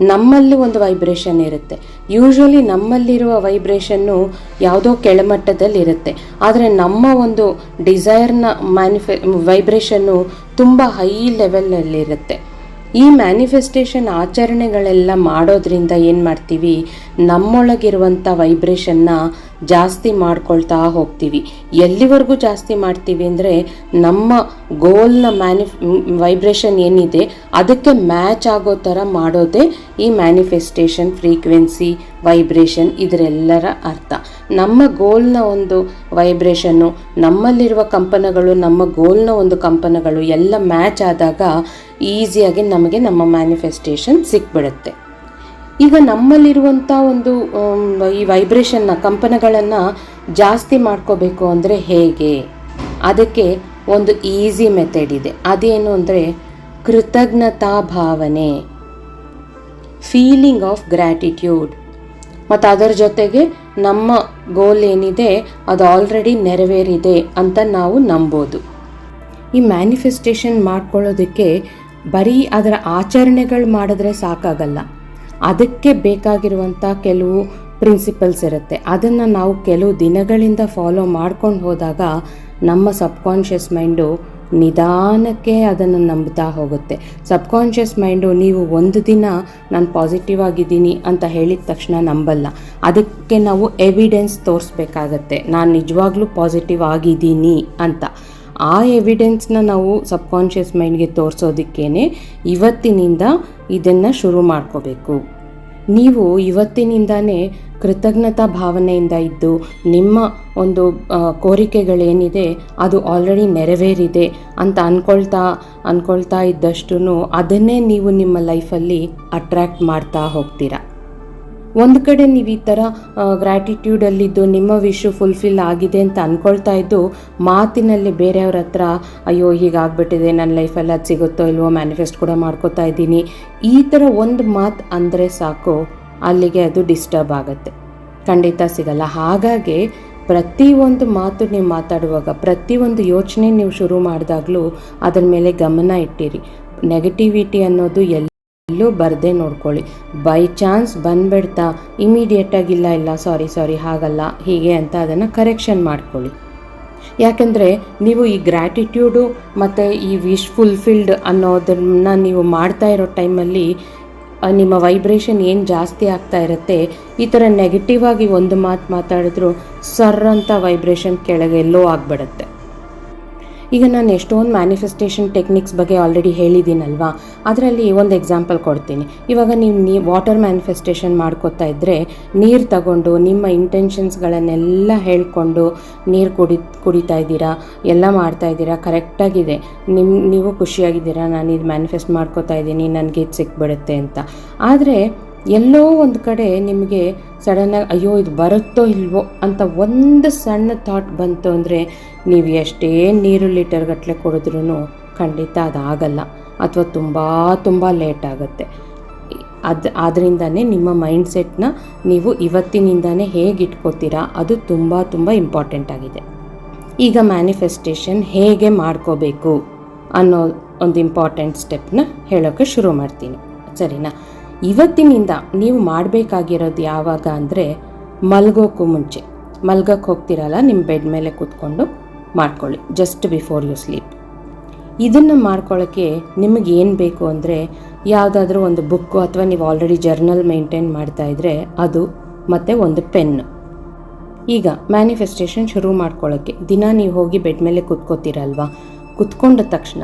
ನಮ್ಮಲ್ಲಿ ಒಂದು ವೈಬ್ರೇಷನ್ ಇರುತ್ತೆ. ಯೂಶ್ವಲಿ ನಮ್ಮಲ್ಲಿರುವ ವೈಬ್ರೇಷನ್ನು ಯಾವುದೋ ಕೆಳಮಟ್ಟದಲ್ಲಿರುತ್ತೆ. ಆದರೆ ನಮ್ಮ ಒಂದು ಡಿಸೈರ್ನ ಮ್ಯಾನಿಫೆ ವೈಬ್ರೇಷನ್ನು ತುಂಬ ಹೈ ಲೆವೆಲಲ್ಲಿರುತ್ತೆ ಈ ಮ್ಯಾನಿಫೆಸ್ಟೇಷನ್ ಆಚರಣೆಗಳೆಲ್ಲ ಮಾಡೋದ್ರಿಂದ ಏನು ಮಾಡ್ತೀವಿ? ನಮ್ಮೊಳಗಿರುವಂಥ ವೈಬ್ರೇಷನ್ನ ಜಾಸ್ತಿ ಮಾಡ್ಕೊಳ್ತಾ ಹೋಗ್ತೀವಿ. ಎಲ್ಲಿವರೆಗೂ ಜಾಸ್ತಿ ಮಾಡ್ತೀವಿ ಅಂದರೆ ನಮ್ಮ ಗೋಲ್ನ ಮ್ಯಾನಿಫ್ ವೈಬ್ರೇಷನ್ ಏನಿದೆ ಅದಕ್ಕೆ ಮ್ಯಾಚ್ ಆಗೋ ಥರ ಮಾಡೋದೇ ಈ ಮ್ಯಾನಿಫೆಸ್ಟೇಷನ್ ಫ್ರೀಕ್ವೆನ್ಸಿ ವೈಬ್ರೇಷನ್ ಇದರೆಲ್ಲರ ಅರ್ಥ. ನಮ್ಮ ಗೋಲ್ನ ಒಂದು ವೈಬ್ರೇಷನ್ನು ನಮ್ಮಲ್ಲಿರುವ ಕಂಪನಗಳು, ನಮ್ಮ ಗೋಲ್ನ ಒಂದು ಕಂಪನಗಳು ಎಲ್ಲ ಮ್ಯಾಚ್ ಆದಾಗ ಈಸಿಯಾಗಿ ನಮಗೆ ನಮ್ಮ ಮ್ಯಾನಿಫೆಸ್ಟೇಷನ್ ಸಿಕ್ಬಿಡುತ್ತೆ. ಈಗ ನಮ್ಮಲ್ಲಿರುವಂಥ ಒಂದು ಈ ವೈಬ್ರೇಷನ್ನ ಕಂಪನಗಳನ್ನು ಜಾಸ್ತಿ ಮಾಡ್ಕೋಬೇಕು ಅಂದರೆ ಹೇಗೆ? ಅದಕ್ಕೆ ಒಂದು ಈಸಿ ಮೆಥಡ್ ಇದೆ. ಅದೇನು ಅಂದರೆ ಕೃತಜ್ಞತಾ ಭಾವನೆ ಫೀಲಿಂಗ್ ಆಫ್ ಗ್ರ್ಯಾಟಿಟ್ಯೂಡ್ ಮತ್ತು ಅದರ ಜೊತೆಗೆ ನಮ್ಮ ಗೋಲ್ ಏನಿದೆ, ಅದು ಆಲ್ರೆಡಿ ನೆರವೇರಿದೆ ಅಂತ ನಾವು ನಂಬೋದು. ಈ ಮ್ಯಾನಿಫೆಸ್ಟೇಷನ್ ಮಾಡ್ಕೊಳ್ಳೋದಕ್ಕೆ ಬರೀ ಅದರ ಆಚರಣೆಗಳು ಮಾಡಿದ್ರೆ ಸಾಕಾಗಲ್ಲ. ಅದಕ್ಕೆ ಬೇಕಾಗಿರುವಂಥ ಕೆಲವು ಪ್ರಿನ್ಸಿಪಲ್ಸ್ ಇರುತ್ತೆ. ಅದನ್ನು ನಾವು ಕೆಲವು ದಿನಗಳಿಂದ ಫಾಲೋ ಮಾಡ್ಕೊಂಡು ಹೋದಾಗ ನಮ್ಮ ಸಬ್ಕಾನ್ಷಿಯಸ್ ಮೈಂಡು ನಿಧಾನಕ್ಕೆ ಅದನ್ನು ನಂಬ್ತಾ ಹೋಗುತ್ತೆ. ಸಬ್ಕಾನ್ಷಿಯಸ್ ಮೈಂಡು ನೀವು ಒಂದು ದಿನ ನಾನು ಪಾಸಿಟಿವ್ ಆಗಿದ್ದೀನಿ ಅಂತ ಹೇಳಿದ ತಕ್ಷಣ ನಂಬಲ್ಲ. ಅದಕ್ಕೆ ನಾವು ಎವಿಡೆನ್ಸ್ ತೋರಿಸ್ಬೇಕಾಗತ್ತೆ. ನಾನು ನಿಜವಾಗ್ಲೂ ಪಾಸಿಟಿವ್ ಆಗಿದ್ದೀನಿ ಅಂತ. ಆ ಎವಿಡೆನ್ಸ್ನ ನಾವು ಸಬ್ಕಾನ್ಷಿಯಸ್ ಮೈಂಡ್ಗೆ ತೋರಿಸೋದಕ್ಕೇನೆ ಇವತ್ತಿನಿಂದ ಇದನ್ನು ಶುರು ಮಾಡ್ಕೋಬೇಕು. ನೀವು ಇವತ್ತಿನಿಂದನೇ ಕೃತಜ್ಞತಾ ಭಾವನೆಯಿಂದ ಇದ್ದು ನಿಮ್ಮ ಒಂದು ಕೋರಿಕೆಗಳೇನಿದೆ ಅದು ಆಲ್ರೆಡಿ ನೆರವೇರಿದೆ ಅಂತ ಅಂದ್ಕೊಳ್ತಾ ಅಂದ್ಕೊಳ್ತಾ ಇದ್ದಷ್ಟು ಅದನ್ನೇ ನೀವು ನಿಮ್ಮ ಲೈಫಲ್ಲಿ ಅಟ್ರ್ಯಾಕ್ಟ್ ಮಾಡ್ತಾ ಹೋಗ್ತೀರಾ. ಒಂದು ಕಡೆ ನೀವು ಈ ಥರ ಗ್ರ್ಯಾಟಿಟ್ಯೂಡಲ್ಲಿದ್ದು ನಿಮ್ಮ ವಿಶು ಫುಲ್ಫಿಲ್ ಆಗಿದೆ ಅಂತ ಅಂದ್ಕೊಳ್ತಾ ಇದ್ದು, ಮಾತಿನಲ್ಲಿ ಬೇರೆಯವ್ರ ಹತ್ರ, ಅಯ್ಯೋ, ಹೀಗಾಗ್ಬಿಟ್ಟಿದೆ ನನ್ನ ಲೈಫಲ್ಲಿ ಅದು ಸಿಗುತ್ತೋ ಇಲ್ವೋ ಮ್ಯಾನಿಫೆಸ್ಟ್ ಕೂಡ ಮಾಡ್ಕೋತಾ ಇದ್ದೀನಿ. ಈ ಥರ ಒಂದು ಮಾತು ಅಂದರೆ ಸಾಕು, ಅಲ್ಲಿಗೆ ಅದು ಡಿಸ್ಟರ್ಬ್ ಆಗುತ್ತೆ. ಖಂಡಿತ ಸಿಗಲ್ಲ. ಹಾಗಾಗಿ ಪ್ರತಿಯೊಂದು ಮಾತು ನೀವು ಮಾತಾಡುವಾಗ ಪ್ರತಿಯೊಂದು ಯೋಚನೆ ನೀವು ಶುರು ಮಾಡಿದಾಗಲೂ, ಅದರ ಮೇಲೆ ಗಮನ ಇಟ್ಟಿರಿ. ನೆಗೆಟಿವಿಟಿ ಅನ್ನೋದು ಎಲ್ಲ ಎಲ್ಲೂ ಬರದೆ ನೋಡ್ಕೊಳ್ಳಿ. ಬೈ ಚಾನ್ಸ್ ಬಂದ್ಬಿಡ್ತಾ ಇಮಿಡಿಯೇಟಾಗಿ ಇಲ್ಲ ಇಲ್ಲ ಸಾರಿ ಸಾರಿ ಹಾಗಲ್ಲ, ಹೀಗೆ ಅಂತ ಅದನ್ನು ಕರೆಕ್ಷನ್ ಮಾಡ್ಕೊಳ್ಳಿ. ಯಾಕೆಂದರೆ ನೀವು ಈ ಗ್ರ್ಯಾಟಿಟ್ಯೂಡು ಮತ್ತು ಈ ವಿಶ್ ಫುಲ್ಫಿಲ್ಡ್ ಅನ್ನೋದನ್ನ ನೀವು ಮಾಡ್ತಾ ಇರೋ ಟೈಮಲ್ಲಿ ನಿಮ್ಮ ವೈಬ್ರೇಷನ್ ಏನು ಜಾಸ್ತಿ ಆಗ್ತಾ ಇರುತ್ತೆ, ಈ ಥರ ನೆಗೆಟಿವ್ ಆಗಿ ಒಂದು ಮಾತು ಮಾತಾಡಿದ್ರು ಸರ್ ಅಂತ ವೈಬ್ರೇಷನ್ ಕೆಳಗೆ ಎಲ್ಲೋ ಆಗಿಬಿಡುತ್ತೆ. ಈಗ ನಾನು ಎಷ್ಟೊಂದು ಮ್ಯಾನಿಫೆಸ್ಟೇಷನ್ ಟೆಕ್ನಿಕ್ಸ್ ಬಗ್ಗೆ ಆಲ್ರೆಡಿ ಹೇಳಿದ್ದೀನಲ್ವಾ? ಅದರಲ್ಲಿ ಒಂದು ಎಕ್ಸಾಂಪಲ್ ಕೊಡ್ತೀನಿ. ಇವಾಗ ನೀವು ನೀ ವಾಟರ್ ಮ್ಯಾನಿಫೆಸ್ಟೇಷನ್ ಮಾಡ್ಕೋತಾ ಇದ್ದರೆ ನೀರು ತಗೊಂಡು ನಿಮ್ಮ ಇಂಟೆನ್ಷನ್ಸ್ಗಳನ್ನೆಲ್ಲ ಹೇಳ್ಕೊಂಡು ನೀರು ಕುಡಿ, ಕುಡಿತಾ ಇದ್ದೀರಾ? ಎಲ್ಲ ಮಾಡ್ತಾ ಇದ್ದೀರಾ? ಕರೆಕ್ಟಾಗಿದೆ ನಿಮ್ಮ ನೀವು ಖುಷಿಯಾಗಿದ್ದೀರಾ? ನಾನು ಇದು ಮ್ಯಾನಿಫೆಸ್ಟ್ ಮಾಡ್ಕೋತಾ ಇದ್ದೀನಿ, ನನಗೆ ಇದು ಸಿಕ್ಬಿಡುತ್ತೆ ಅಂತ. ಆದರೆ ಎಲ್ಲೋ ಒಂದು ಕಡೆ ನಿಮಗೆ ಸಡನ್ನಾಗಿ ಅಯ್ಯೋ, ಇದು ಬರುತ್ತೋ ಇಲ್ವೋ? ಅಂತ ಒಂದು ಸಣ್ಣ ಥಾಟ್ ಬಂತು ಅಂದರೆ ನೀವು ಎಷ್ಟೇ ನೀರು ಲೀಟರ್ ಗಟ್ಟಲೆ ಕುಡಿದ್ರೂ ಖಂಡಿತ ಅದಾಗಲ್ಲ. ಅಥವಾ ತುಂಬ ತುಂಬ ಲೇಟ್ ಆಗುತ್ತೆ. ಅದು ಆದ್ದರಿಂದನೇ ನಿಮ್ಮ ಮೈಂಡ್ಸೆಟ್ನ ನೀವು ಇವತ್ತಿನಿಂದನೇ ಹೇಗೆ ಇಟ್ಕೋತೀರಾ ಅದು ತುಂಬ ತುಂಬ ಇಂಪಾರ್ಟೆಂಟ್ ಆಗಿದೆ. ಈಗ ಮ್ಯಾನಿಫೆಸ್ಟೇಷನ್ ಹೇಗೆ ಮಾಡ್ಕೋಬೇಕು ಅನ್ನೋ ಒಂದು ಇಂಪಾರ್ಟೆಂಟ್ ಸ್ಟೆಪ್ನ ಹೇಳೋಕ್ಕೆ ಶುರು ಮಾಡ್ತೀನಿ. ಸರಿನಾ? ಇವತ್ತಿನಿಂದ ನೀವು ಮಾಡಬೇಕಾಗಿರೋದು ಯಾವಾಗ ಅಂದರೆ ಮಲ್ಗೋಕ್ಕೂ ಮುಂಚೆ. ಮಲ್ಗಕ್ಕೆ ಹೋಗ್ತಿರಲ್ಲ ನಿಮ್ಮ ಬೆಡ್ ಮೇಲೆ ಕೂತ್ಕೊಂಡು ಮಾಡ್ಕೊಳ್ಳಿ ಜಸ್ಟ್ ಬಿಫೋರ್ ಯು ಸ್ಲೀಪ್ ಇದನ್ನು ಮಾಡ್ಕೊಳ್ಳೋಕ್ಕೆ ನಿಮಗೆ ಏನು ಬೇಕು ಅಂದರೆ ಯಾವುದಾದ್ರೂ ಒಂದು ಬುಕ್ಕು ಅಥವಾ ನೀವು ಆಲ್ರೆಡಿ ಜರ್ನಲ್ ಮೇಂಟೈನ್ ಮಾಡ್ತಾ ಇದ್ದರೆ ಅದು ಮತ್ತು ಒಂದು ಪೆನ್ನು ಈಗ ಮ್ಯಾನಿಫೆಸ್ಟೇಷನ್ ಶುರು ಮಾಡ್ಕೊಳ್ಳೋಕ್ಕೆ ದಿನ ನೀವು ಹೋಗಿ ಬೆಡ್ ಮೇಲೆ ಕುತ್ಕೋತೀರಲ್ವಾ? ಕುತ್ಕೊಂಡ ತಕ್ಷಣ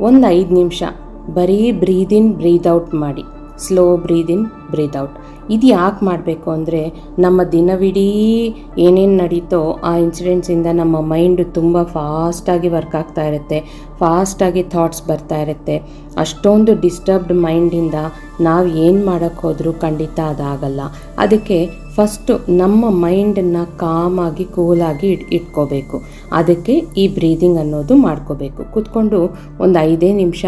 ಒಂದು ಐದು ನಿಮಿಷ ಬರೀ ಬ್ರೀದ್ ಇನ್ ಬ್ರೀದ್ ಔಟ್ ಮಾಡಿ. Slow breathe in breathe out ಇದು ಯಾಕೆ ಮಾಡಬೇಕು ಅಂದರೆ ನಮ್ಮ ದಿನವಿಡೀ ಏನೇನು ನಡೀತೋ ಆ ಇನ್ಸಿಡೆಂಟ್ಸಿಂದ ನಮ್ಮ ಮೈಂಡ್ ತುಂಬ ಫಾಸ್ಟಾಗಿ ವರ್ಕ್ ಆಗ್ತಾ ಇರುತ್ತೆ. ಫಾಸ್ಟಾಗಿ ಥಾಟ್ಸ್ ಬರ್ತಾ ಇರುತ್ತೆ. ಅಷ್ಟೊಂದು ಡಿಸ್ಟರ್ಬ್ಡ್ ಮೈಂಡಿಂದ ನಾವು ಏನು ಮಾಡೋಕ್ಕೆ ಹೋದರೂ ಖಂಡಿತ ಅದಾಗಲ್ಲ. ಅದಕ್ಕೆ ಫಸ್ಟು ನಮ್ಮ ಮೈಂಡನ್ನು ಕಾಮಾಗಿ ಕೂಲಾಗಿ ಇಟ್, ಇಟ್ಕೋಬೇಕು. ಅದಕ್ಕೆ ಈ ಬ್ರೀದಿಂಗ್ ಅನ್ನೋದು ಮಾಡ್ಕೋಬೇಕು. ಕೂತ್ಕೊಂಡು ಒಂದು ಐದೇ ನಿಮಿಷ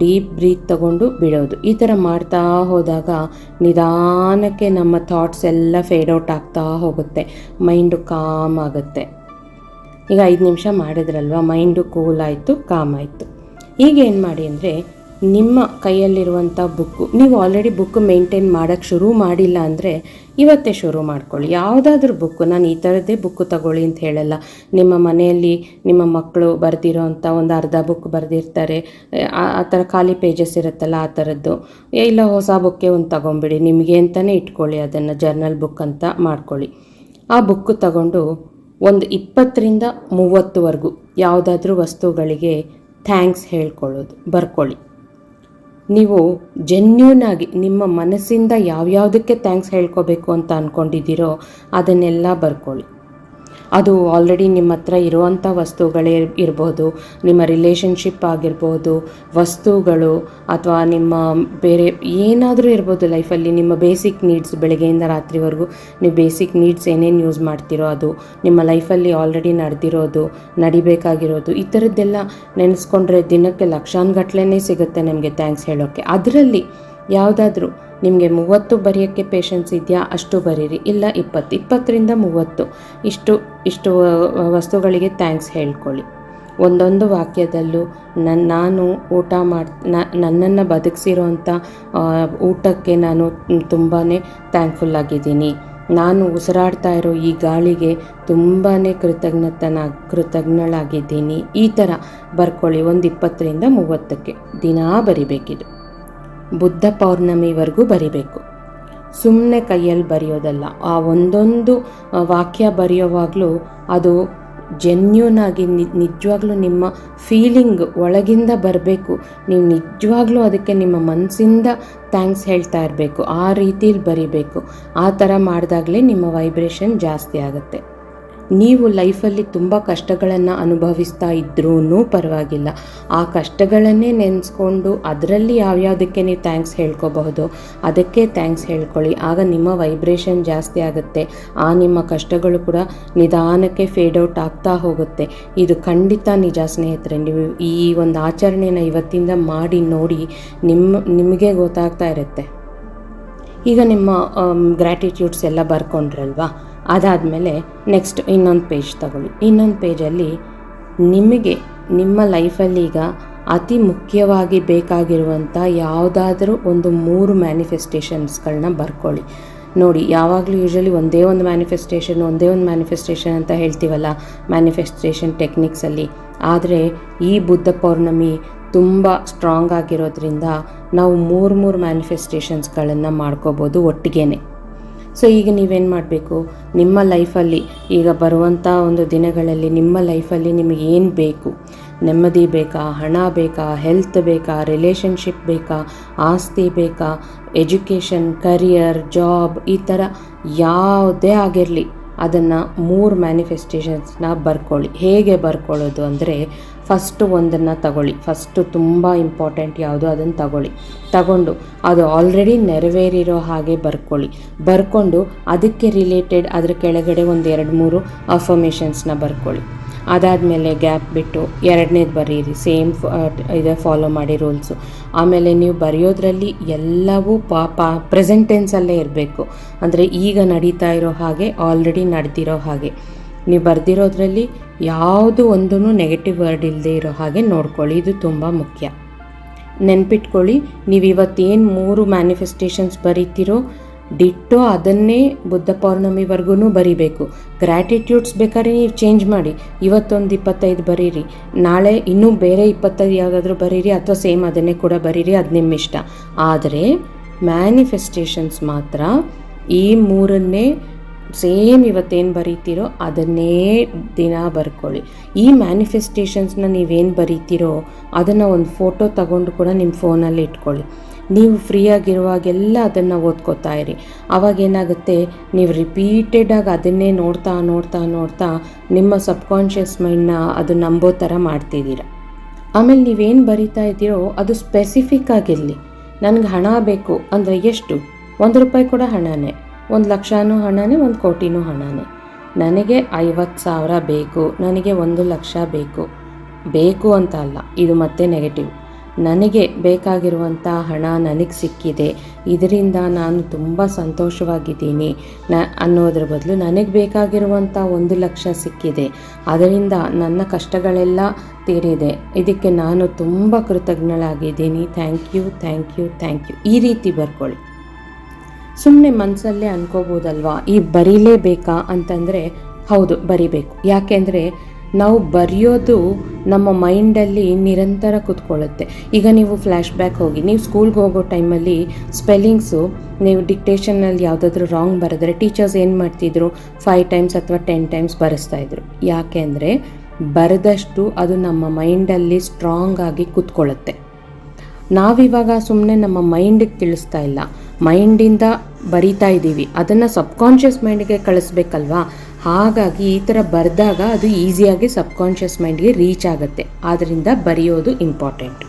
ಡೀಪ್ ಬ್ರೀತ್ ತಗೊಂಡು ಬಿಡೋದು. ಈ ಥರ ಮಾಡ್ತಾ ಹೋದಾಗ ನಿಧಾನಕ್ಕೆ ನಮ್ಮ ಥಾಟ್ಸ್ ಎಲ್ಲ ಫೇಡ್ ಔಟ್ ಆಗ್ತಾ ಹೋಗುತ್ತೆ. ಮೈಂಡು ಕಾಮ್ ಆಗುತ್ತೆ. ಈಗ ಐದು ನಿಮಿಷ ಮಾಡಿದ್ರಲ್ವ? ಮೈಂಡು ಕೂಲ್ ಆಯಿತು ಕಾಮ್ ಆಯಿತು. ಈಗ ಏನು ಮಾಡಿ ಅಂದರೆ ನಿಮ್ಮ ಕೈಯಲ್ಲಿರುವಂಥ ಬುಕ್ಕು. ನೀವು ಆಲ್ರೆಡಿ ಬುಕ್ ಮೇಂಟೈನ್ ಮಾಡೋಕ್ಕೆ ಶುರು ಮಾಡಿಲ್ಲ ಅಂದರೆ ಇವತ್ತೇ ಶುರು ಮಾಡ್ಕೊಳ್ಳಿ. ಯಾವುದಾದ್ರೂ ಬುಕ್ಕು, ನಾನು ಈ ಥರದ್ದೇ ಬುಕ್ಕು ತಗೊಳ್ಳಿ ಅಂತ ಹೇಳಲ್ಲ. ನಿಮ್ಮ ಮನೆಯಲ್ಲಿ ನಿಮ್ಮ ಮಕ್ಕಳು ಬರೆದಿರೋ ಅಂಥ ಒಂದು ಅರ್ಧ ಬುಕ್ ಬರೆದಿರ್ತಾರೆ. ಆ ಥರ ಖಾಲಿ ಪೇಜಸ್ ಇರುತ್ತಲ್ಲ ಆ ಥರದ್ದು. ಇಲ್ಲ, ಹೊಸ ಬುಕ್ಕೆ ಒಂದು ತಗೊಂಬಿಡಿ ನಿಮಗೆ ಅಂತಲೇ ಇಟ್ಕೊಳ್ಳಿ ಅದನ್ನು ಜರ್ನಲ್ ಬುಕ್ ಅಂತ ಮಾಡ್ಕೊಳ್ಳಿ. ಆ ಬುಕ್ಕು ತಗೊಂಡು ಒಂದು ಇಪ್ಪತ್ತರಿಂದ ಮೂವತ್ತುವರೆಗೂ ಯಾವುದಾದ್ರೂ ವಸ್ತುಗಳಿಗೆ ಥ್ಯಾಂಕ್ಸ್ ಹೇಳ್ಕೊಳ್ಳೋದು, ಬರ್ಕೊಳ್ಳಿ. ನೀವು ಜೆನ್ಯೂನ್ ಆಗಿ ನಿಮ್ಮ ಮನಸ್ಸಿಂದ ಯಾವ್ಯಾವುದಕ್ಕೆ ಥ್ಯಾಂಕ್ಸ್ ಹೇಳ್ಕೋಬೇಕು ಅಂತ ಅಂದ್ಕೊಂಡಿದ್ದೀರೋ ಅದನ್ನೆಲ್ಲ ಬರ್ಕೊಳ್ಳಿ. ಅದು ಆಲ್ರೆಡಿ ನಿಮ್ಮ ಹತ್ರ ಇರುವಂಥ ವಸ್ತುಗಳೇ ಇರ್ಬೋದು, ನಿಮ್ಮ ರಿಲೇಷನ್ಶಿಪ್ ಆಗಿರ್ಬೋದು, ವಸ್ತುಗಳು ಅಥವಾ ನಿಮ್ಮ ಬೇರೆ ಏನಾದರೂ ಇರ್ಬೋದು ಲೈಫಲ್ಲಿ ನಿಮ್ಮ ಬೇಸಿಕ್ ನೀಡ್ಸ್ ಬೆಳಗ್ಗೆಯಿಂದ ರಾತ್ರಿವರೆಗೂ ನೀವು ಬೇಸಿಕ್ ನೀಡ್ಸ್ ಏನೇನು ಯೂಸ್ ಮಾಡ್ತೀರೋ ಅದು, ನಿಮ್ಮ ಲೈಫಲ್ಲಿ ಆಲ್ರೆಡಿ ನಡೆದಿರೋದು, ನಡಿಬೇಕಾಗಿರೋದು, ಈ ಥರದ್ದೆಲ್ಲ ನೆನೆಸ್ಕೊಂಡ್ರೆ ದಿನಕ್ಕೆ ಲಕ್ಷಾನುಗಟ್ಲೆನೇ ಸಿಗುತ್ತೆ ನಮಗೆ ಥ್ಯಾಂಕ್ಸ್ ಹೇಳೋಕ್ಕೆ ಅದರಲ್ಲಿ ಯಾವುದಾದ್ರೂ ನಿಮಗೆ ಮೂವತ್ತು ಬರೆಯೋಕ್ಕೆ ಪೇಷನ್ಸ್ ಇದೆಯಾ, ಅಷ್ಟು ಬರೀರಿ. ಇಲ್ಲ, ಇಪ್ಪತ್ತು. ಇಪ್ಪತ್ತರಿಂದ ಮೂವತ್ತು. ಇಷ್ಟು ಇಷ್ಟು ವಸ್ತುಗಳಿಗೆ ಥ್ಯಾಂಕ್ಸ್ ಹೇಳ್ಕೊಳ್ಳಿ. ಒಂದೊಂದು ವಾಕ್ಯದಲ್ಲೂ ನನ್ನ ನಾನು ಊಟ ಮಾಡಿ ನನ್ನನ್ನು ಬದುಕಿಸಿರೋಂಥ ಊಟಕ್ಕೆ ನಾನು ತುಂಬಾ ಥ್ಯಾಂಕ್ಫುಲ್ ಆಗಿದ್ದೀನಿ. ನಾನು ಉಸಿರಾಡ್ತಾ ಇರೋ ಈ ಗಾಳಿಗೆ ತುಂಬಾ ಕೃತಜ್ಞತನ, ಕೃತಜ್ಞಳಾಗಿದ್ದೀನಿ. ಈ ಥರ ಬರ್ಕೊಳ್ಳಿ, ಒಂದು ಇಪ್ಪತ್ತರಿಂದ ಮೂವತ್ತಕ್ಕೆ. ದಿನಾ ಬರಿಬೇಕಿದು. ಬುದ್ಧ ಪೌರ್ಣಮಿವರೆಗೂ ಬರಿಬೇಕು. ಸುಮ್ಮನೆ ಕೈಯಲ್ಲಿ ಬರೆಯೋದಲ್ಲ, ಆ ಒಂದೊಂದು ವಾಕ್ಯ ಬರೆಯೋವಾಗಲೂ ಅದು ಜೆನ್ಯೂನ್ ಆಗಿ ನಿಜವಾಗ್ಲೂ ನಿಮ್ಮ ಫೀಲಿಂಗ್ ಒಳಗಿಂದ ಬರಬೇಕು. ನೀವು ನಿಜವಾಗ್ಲೂ ಅದಕ್ಕೆ ನಿಮ್ಮ ಮನಸ್ಸಿಂದ ಥ್ಯಾಂಕ್ಸ್ ಹೇಳ್ತಾ ಇರಬೇಕು, ಆ ರೀತಿಲಿ ಬರಿಬೇಕು. ಆ ಥರ ಮಾಡಿದಾಗಲೇ ನಿಮ್ಮ ವೈಬ್ರೇಷನ್ ಜಾಸ್ತಿ ಆಗುತ್ತೆ. ನೀವು ಲೈಫಲ್ಲಿ ತುಂಬ ಕಷ್ಟಗಳನ್ನು ಅನುಭವಿಸ್ತಾ ಇದ್ರೂ ಪರವಾಗಿಲ್ಲ. ಆ ಕಷ್ಟಗಳನ್ನೇ ನೆನೆಸ್ಕೊಂಡು ಅದರಲ್ಲಿ ಯಾವ್ಯಾವುದಕ್ಕೆ ನೀವು ಥ್ಯಾಂಕ್ಸ್ ಹೇಳ್ಕೋಬಹುದು, ಅದಕ್ಕೆ ಥ್ಯಾಂಕ್ಸ್ ಹೇಳ್ಕೊಳ್ಳಿ. ಆಗ ನಿಮ್ಮ ವೈಬ್ರೇಷನ್ ಜಾಸ್ತಿ ಆಗುತ್ತೆ. ಆ ನಿಮ್ಮ ಕಷ್ಟಗಳು ಕೂಡ ನಿಧಾನಕ್ಕೆ ಫೇಡ್ ಔಟ್ ಆಗ್ತಾ ಹೋಗುತ್ತೆ. ಇದು ಖಂಡಿತ ನಿಜ ಸ್ನೇಹಿತರೆ, ನೀವು ಈ ಒಂದು ಆಚರಣೆಯನ್ನು ಇವತ್ತಿಂದ ಮಾಡಿ ನೋಡಿ ನಿಮ್ಮ ನಿಮಗೆ ಗೊತ್ತಾಗ್ತಾ ಇರುತ್ತೆ. ಈಗ ನಿಮ್ಮ ಗ್ರ್ಯಾಟಿಟ್ಯೂಡ್ಸ್ ಎಲ್ಲ ಬರ್ಕೊಂಡ್ರಲ್ವಾ? ಅದಾದಮೇಲೆ ನೆಕ್ಸ್ಟ್ ಇನ್ನೊಂದು ಪೇಜ್ ತಗೊಳ್ಳಿ. ಇನ್ನೊಂದು ಪೇಜಲ್ಲಿ ನಿಮಗೆ ನಿಮ್ಮ ಲೈಫಲ್ಲಿ ಈಗ ಅತಿ ಮುಖ್ಯವಾಗಿ ಬೇಕಾಗಿರುವಂಥ ಯಾವುದಾದ್ರೂ ಒಂದು ಮೂರು ಮ್ಯಾನಿಫೆಸ್ಟೇಷನ್ಸ್ಗಳನ್ನ ಬರ್ಕೊಳ್ಳಿ. ನೋಡಿ, ಯಾವಾಗಲೂ ಯೂಶ್ವಲಿ ಒಂದೇ ಒಂದು ಮ್ಯಾನಿಫೆಸ್ಟೇಷನ್ ಒಂದೇ ಒಂದು ಮ್ಯಾನಿಫೆಸ್ಟೇಷನ್ ಅಂತ ಹೇಳ್ತೀವಲ್ಲ ಮ್ಯಾನಿಫೆಸ್ಟೇಷನ್ ಟೆಕ್ನಿಕ್ಸಲ್ಲಿ ಆದರೆ ಈ ಬುದ್ಧ ಪೌರ್ಣಮಿ ತುಂಬ ಸ್ಟ್ರಾಂಗ್ ಆಗಿರೋದ್ರಿಂದ ನಾವು ಮೂರು ಮೂರು ಮ್ಯಾನಿಫೆಸ್ಟೇಷನ್ಸ್ಗಳನ್ನು ಮಾಡ್ಕೋಬೋದು ಒಟ್ಟಿಗೆನೆ. ಸೊ ಈಗ ನೀವೇನು ಮಾಡಬೇಕು? ನಿಮ್ಮ ಲೈಫಲ್ಲಿ ಈಗ ಬರುವಂಥ ಒಂದು ದಿನಗಳಲ್ಲಿ ನಿಮ್ಮ ಲೈಫಲ್ಲಿ ನಿಮಗೆ ಏನು ಬೇಕು? ನೆಮ್ಮದಿ ಬೇಕಾ? ಹಣ ಬೇಕಾ? ಹೆಲ್ತ್ ಬೇಕಾ? ರಿಲೇಷನ್ಶಿಪ್ ಬೇಕಾ? ಆಸ್ತಿ ಬೇಕಾ? ಎಜುಕೇಷನ್ ಕರಿಯರ್ ಜಾಬ್ ಈ ಥರ ಯಾವುದೇ ಆಗಿರಲಿ, ಅದನ್ನು ಮೂರು ಮ್ಯಾನಿಫೆಸ್ಟೇಷನ್ಸ್ನ ಬರ್ಕೊಳ್ಳಿ. ಹೇಗೆ ಬರ್ಕೊಳ್ಳೋದು ಅಂದರೆ ಫಸ್ಟು ಒಂದನ್ನು ತಗೊಳ್ಳಿ. ಫಸ್ಟು ತುಂಬ ಇಂಪಾರ್ಟೆಂಟ್ ಯಾವುದು ಅದನ್ನು ತಗೊಳ್ಳಿ. ತಗೊಂಡು ಅದು ಆಲ್ರೆಡಿ ನೆರವೇರಿರೋ ಹಾಗೆ ಬರ್ಕೊಳ್ಳಿ. ಬರ್ಕೊಂಡು ಅದಕ್ಕೆ ರಿಲೇಟೆಡ್ ಅದರ ಕೆಳಗಡೆ ಒಂದು ಎರಡು ಮೂರು ಅಫರ್ಮೇಷನ್ಸ್ನ ಬರ್ಕೊಳ್ಳಿ. ಅದಾದಮೇಲೆ ಗ್ಯಾಪ್ ಬಿಟ್ಟು ಎರಡನೇದು ಬರೀರಿ. ಸೇಮ್ ಇದೆ ಫಾಲೋ ಮಾಡಿ ರೂಲ್ಸು ಆಮೇಲೆ ನೀವು ಬರೆಯೋದ್ರಲ್ಲಿ ಎಲ್ಲವೂ ಪಾ ಪಾ ಪ್ರೆಸೆಂಟೆನ್ಸಲ್ಲೇ ಇರಬೇಕು. ಅಂದರೆ ಈಗ ನಡೀತಾ ಇರೋ ಹಾಗೆ ಆಲ್ರೆಡಿ ನಡೆದಿರೋ ಹಾಗೆ. ನೀವು ಬರೆದಿರೋದ್ರಲ್ಲಿ ಯಾವುದು ಒಂದೂ ನೆಗೆಟಿವ್ ವರ್ಡ್ ಇಲ್ಲದೆ ಇರೋ ಹಾಗೆ ನೋಡ್ಕೊಳ್ಳಿ. ಇದು ತುಂಬ ಮುಖ್ಯ. ನೆನ್ಪಿಟ್ಕೊಳ್ಳಿ, ನೀವು ಇವತ್ತೇನು ಮೂರು ಮ್ಯಾನಿಫೆಸ್ಟೇಷನ್ಸ್ ಬರೀತಿರೋ ಡಿಟ್ಟೋ ಅದನ್ನೇ ಬುದ್ಧ ಪೌರ್ಣಮಿವರೆಗೂ ಬರಿಬೇಕು. ಗ್ರ್ಯಾಟಿಟ್ಯೂಡ್ಸ್ ಬೇಕಾದ್ರೆ ನೀವು ಚೇಂಜ್ ಮಾಡಿ. ಇವತ್ತೊಂದು ಇಪ್ಪತ್ತೈದು ಬರೀರಿ. ನಾಳೆ ಇನ್ನೂ ಬೇರೆ ಇಪ್ಪತ್ತೈದು ಯಾವುದಾದ್ರೂ ಬರೀರಿ ಅಥವಾ ಸೇಮ್ ಅದನ್ನೇ ಕೂಡ ಬರೀರಿ, ಅದು ನಿಮ್ಮ ಇಷ್ಟ ಆದರೆ ಮ್ಯಾನಿಫೆಸ್ಟೇಷನ್ಸ್ ಮಾತ್ರ ಈ ಮೂರನ್ನೇ ಸೇಮ್ ಇವತ್ತೇನು ಬರೀತೀರೋ ಅದನ್ನೇ ದಿನ ಬರ್ಕೊಳ್ಳಿ. ಈ ಮ್ಯಾನಿಫೆಸ್ಟೇಷನ್ಸ್ನ ನೀವೇನು ಬರೀತೀರೋ ಅದನ್ನು ಒಂದು ಫೋಟೋ ತಗೊಂಡು ಕೂಡ ನಿಮ್ಮ ಫೋನಲ್ಲಿ ಇಟ್ಕೊಳ್ಳಿ. ನೀವು ಫ್ರೀಯಾಗಿರುವಾಗೆಲ್ಲ ಅದನ್ನು ಓದ್ಕೋತಾ ಇರಿ. ಅವಾಗ ಏನಾಗುತ್ತೆ? ನೀವು ರಿಪೀಟೆಡಾಗಿ ಅದನ್ನೇ ನೋಡ್ತಾ ನೋಡ್ತಾ ನೋಡ್ತಾ ನಿಮ್ಮ ಸಬ್ಕಾನ್ಷಿಯಸ್ ಮೈಂಡ್ನ ಅದು ನಂಬೋ ಥರ ಮಾಡ್ತಿದ್ದೀರ. ಆಮೇಲೆ ನೀವೇನು ಬರಿತಾ ಇದ್ದೀರೋ ಅದು ಸ್ಪೆಸಿಫಿಕ್ ಆಗಿರಲಿ. ನನಗೆ ಹಣ ಬೇಕು ಅಂದರೆ ಎಷ್ಟು? ಒಂದು ರೂಪಾಯಿ ಕೂಡ ಹಣನೇ. ಒಂದು ಲಕ್ಷನೂ ಹಣನೇ, ಒಂದು ಕೋಟಿನೂ ಹಣನೇ. ನನಗೆ ಐವತ್ತು ಸಾವಿರ ಬೇಕು, ನನಗೆ ಒಂದು ಲಕ್ಷ ಬೇಕು. ಬೇಕು ಅಂತ ಅಲ್ಲ, ಇದು ಮತ್ತೆ ನೆಗೆಟಿವ್ ನನಗೆ ಬೇಕಾಗಿರುವಂಥ ಹಣ ನನಗೆ ಸಿಕ್ಕಿದೆ, ಇದರಿಂದ ನಾನು ತುಂಬ ಸಂತೋಷವಾಗಿದ್ದೀನಿ. ನ, ಅನ್ನೋದ್ರ ಬದಲು ನನಗೆ ಬೇಕಾಗಿರುವಂಥ ಒಂದು ಲಕ್ಷ ಸಿಕ್ಕಿದೆ, ಅದರಿಂದ ನನ್ನ ಕಷ್ಟಗಳೆಲ್ಲ ತೀರಿದೆ. ಇದಕ್ಕೆ ನಾನು ತುಂಬ ಕೃತಜ್ಞಳಾಗಿದ್ದೀನಿ. Thank you thank you thank you. ಈ ರೀತಿ ಬರ್ಕೊಳ್ಳಿ. ಸುಮ್ಮನೆ ಮನಸ್ಸಲ್ಲೇ ಅನ್ಕೋಬೋದಲ್ವಾ? ಈ ಬರೀಲೇಬೇಕಾ ಅಂತಂದರೆ ಹೌದು, ಬರಿಬೇಕು. ಯಾಕೆಂದರೆ ನಾವು ಬರೆಯೋದು ನಮ್ಮ ಮೈಂಡಲ್ಲಿ ನಿರಂತರ ಕೂತ್ಕೊಳ್ಳುತ್ತೆ. ಈಗ ನೀವು ಫ್ಲ್ಯಾಶ್ ಬ್ಯಾಕ್ ಹೋಗಿ, ನೀವು ಸ್ಕೂಲ್ಗೆ ಹೋಗೋ ಟೈಮಲ್ಲಿ ಸ್ಪೆಲ್ಲಿಂಗ್ಸು, ನೀವು ಡಿಕ್ಟೇಷನಲ್ಲಿ ಯಾವುದಾದ್ರೂ ರಾಂಗ್ ಬರೆದ್ರೆ ಟೀಚರ್ಸ್ ಏನು ಮಾಡ್ತಿದ್ರು? ಫೈವ್ ಟೈಮ್ಸ್ ಅಥವಾ ಟೆನ್ ಟೈಮ್ಸ್ ಬರೆಸ್ತಾಯಿದ್ರು ಯಾಕೆ ಅಂದರೆ ಬರೆದಷ್ಟು ಅದು ನಮ್ಮ ಮೈಂಡಲ್ಲಿ ಸ್ಟ್ರಾಂಗ್ ಆಗಿ ಕೂತ್ಕೊಳ್ಳುತ್ತೆ. ನಾವಿವಾಗ ಸುಮ್ಮನೆ ನಮ್ಮ ಮೈಂಡಿಗೆ ತಿಳಿಸ್ತಾ ಇಲ್ಲ. ಮೈಂಡಿಂದ ಬರಿತಾ ಇದ್ದೀವಿ. ಅದನ್ನು ಸಬ್ಕಾನ್ಷಿಯಸ್ ಮೈಂಡ್ಗೆ ಕಳಿಸ್ಬೇಕಲ್ವಾ? ಹಾಗಾಗಿ ಈ ಥರ ಬರೆದಾಗ ಅದು ಈಸಿಯಾಗಿ ಸಬ್ಕಾನ್ಷಿಯಸ್ ಮೈಂಡ್ಗೆ ರೀಚ್ ಆಗುತ್ತೆ. ಆದ್ದರಿಂದ ಬರೆಯೋದು ಇಂಪಾರ್ಟೆಂಟ್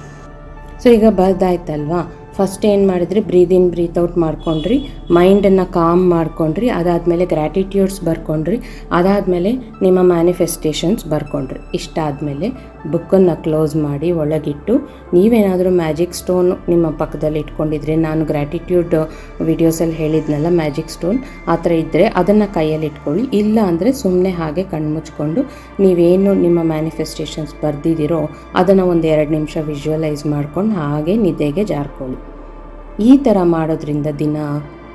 ಸೊ ಈಗ ಬರ್ದಾಯ್ತಲ್ವಾ? ಫಸ್ಟ್ ಏನು ಮಾಡಿದ್ರಿ? ಬ್ರೀದ್ ಇನ್ ಬ್ರೀತ್ ಔಟ್ ಮಾಡ್ಕೊಂಡ್ರಿ. ಮೈಂಡನ್ನು ಕಾಮ್ ಮಾಡ್ಕೊಂಡ್ರಿ. ಅದಾದಮೇಲೆ ಗ್ರ್ಯಾಟಿಟ್ಯೂಡ್ಸ್ ಬರ್ಕೊಂಡ್ರಿ. ಅದಾದಮೇಲೆ ನಿಮ್ಮ ಮ್ಯಾನಿಫೆಸ್ಟೇಷನ್ಸ್ ಬರ್ಕೊಂಡ್ರಿ. ಇಷ್ಟಾದಮೇಲೆ ಬುಕ್ಕನ್ನು ಕ್ಲೋಸ್ ಮಾಡಿ ಒಳಗಿಟ್ಟು ನೀವೇನಾದರೂ ಮ್ಯಾಜಿಕ್ ಸ್ಟೋನ್ ನಿಮ್ಮ ಪಕ್ಕದಲ್ಲಿ ಇಟ್ಕೊಂಡಿದ್ರೆ ನಾನು ಗ್ರ್ಯಾಟಿಟ್ಯೂಡ್ ವಿಡಿಯೋಸಲ್ಲಿ ಹೇಳಿದ್ನಲ್ಲ ಮ್ಯಾಜಿಕ್ ಸ್ಟೋನ್ ಆ ಥರ ಇದ್ದರೆ ಅದನ್ನು ಕೈಯಲ್ಲಿ ಇಟ್ಕೊಳ್ಳಿ. ಇಲ್ಲ ಅಂದರೆ ಸುಮ್ಮನೆ ಹಾಗೆ ಕಣ್ಮುಚ್ಕೊಂಡು ನೀವೇನು ನಿಮ್ಮ ಮ್ಯಾನಿಫೆಸ್ಟೇಷನ್ಸ್ ಬರೆದಿದ್ದೀರೋ ಅದನ್ನು ಒಂದು ಎರಡು ನಿಮಿಷ ವಿಜುವಲೈಸ್ ಮಾಡ್ಕೊಂಡು ಹಾಗೆ ನಿದ್ದೆಗೆ ಜಾರ್ಕೊಳ್ಳಿ. ಈ ಥರ ಮಾಡೋದ್ರಿಂದ ದಿನ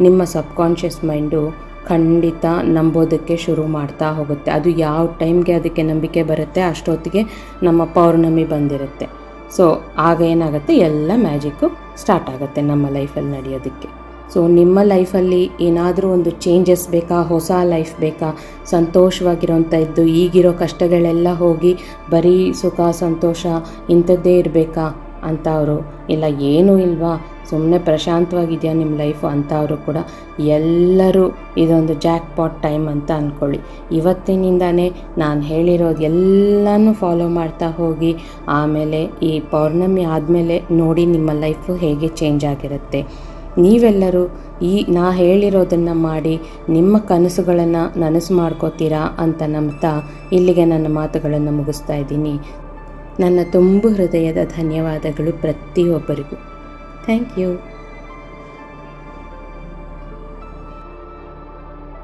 ನಿಮ್ಮ ಸಬ್ಕಾನ್ಷಿಯಸ್ ಮೈಂಡು ಖಂಡಿತ ನಂಬೋದಕ್ಕೆ ಶುರು ಮಾಡ್ತಾ ಹೋಗುತ್ತೆ. ಅದು ಯಾವ ಟೈಮ್ಗೆ ಅದಕ್ಕೆ ನಂಬಿಕೆ ಬರುತ್ತೆ ಅಷ್ಟೊತ್ತಿಗೆ ನಮ್ಮ ಪೌರ್ಣಮಿ ಬಂದಿರುತ್ತೆ. ಸೊ ಆಗ ಏನಾಗುತ್ತೆ? ಎಲ್ಲ ಮ್ಯಾಜಿಕ್ಕು ಸ್ಟಾರ್ಟ್ ಆಗುತ್ತೆ ನಮ್ಮ ಲೈಫಲ್ಲಿ ನಡೆಯೋದಕ್ಕೆ. ಸೊ ನಿಮ್ಮ ಲೈಫಲ್ಲಿ ಏನಾದರೂ ಒಂದು ಚೇಂಜಸ್ ಬೇಕಾ? ಹೊಸ ಲೈಫ್ ಬೇಕಾ? ಸಂತೋಷವಾಗಿರೋಂಥ ಇದ್ದು ಈಗಿರೋ ಕಷ್ಟಗಳೆಲ್ಲ ಹೋಗಿ ಬರೀ ಸುಖ, ಸಂತೋಷ ಇಂಥದ್ದೇ ಇರಬೇಕಾ? ಅಂತ ಅವರು, ಇಲ್ಲ, ಏನೂ ಇಲ್ವಾ? ಸುಮ್ಮನೆ ಪ್ರಶಾಂತವಾಗಿದೆಯಾ ನಿಮ್ಮ ಲೈಫು? ಅಂತ ಕೂಡ, ಎಲ್ಲರೂ ಇದೊಂದು ಜಾಕ್ ಪಾಟ್ ಟೈಮ್ ಅಂತ ಅಂದ್ಕೊಳ್ಳಿ ಇವತ್ತಿನಿಂದಾನೇ ನಾನು ಹೇಳಿರೋದು ಎಲ್ಲನೂ ಫಾಲೋ ಮಾಡ್ತಾ ಹೋಗಿ, ಆಮೇಲೆ ಈ ಪೌರ್ಣಮಿ ಆದಮೇಲೆ ನೋಡಿ ನಿಮ್ಮ ಲೈಫು ಹೇಗೆ ಚೇಂಜ್ ಆಗಿರುತ್ತೆ. ನೀವೆಲ್ಲರೂ ಈ, ನಾ ಹೇಳಿರೋದನ್ನು ಮಾಡಿ, ನಿಮ್ಮ ಕನಸುಗಳನ್ನು ನನಸು ಮಾಡ್ಕೋತೀರಾ ಅಂತ ನಂಬ್ತಾ ಇಲ್ಲಿಗೆ ನನ್ನ ಮಾತುಗಳನ್ನು ಮುಗಿಸ್ತಾ ಇದ್ದೀನಿ. ನನ್ನ ತುಂಬು ಹೃದಯದ ಧನ್ಯವಾದಗಳು ಪ್ರತಿಯೊಬ್ಬರಿಗೂ. Thank you.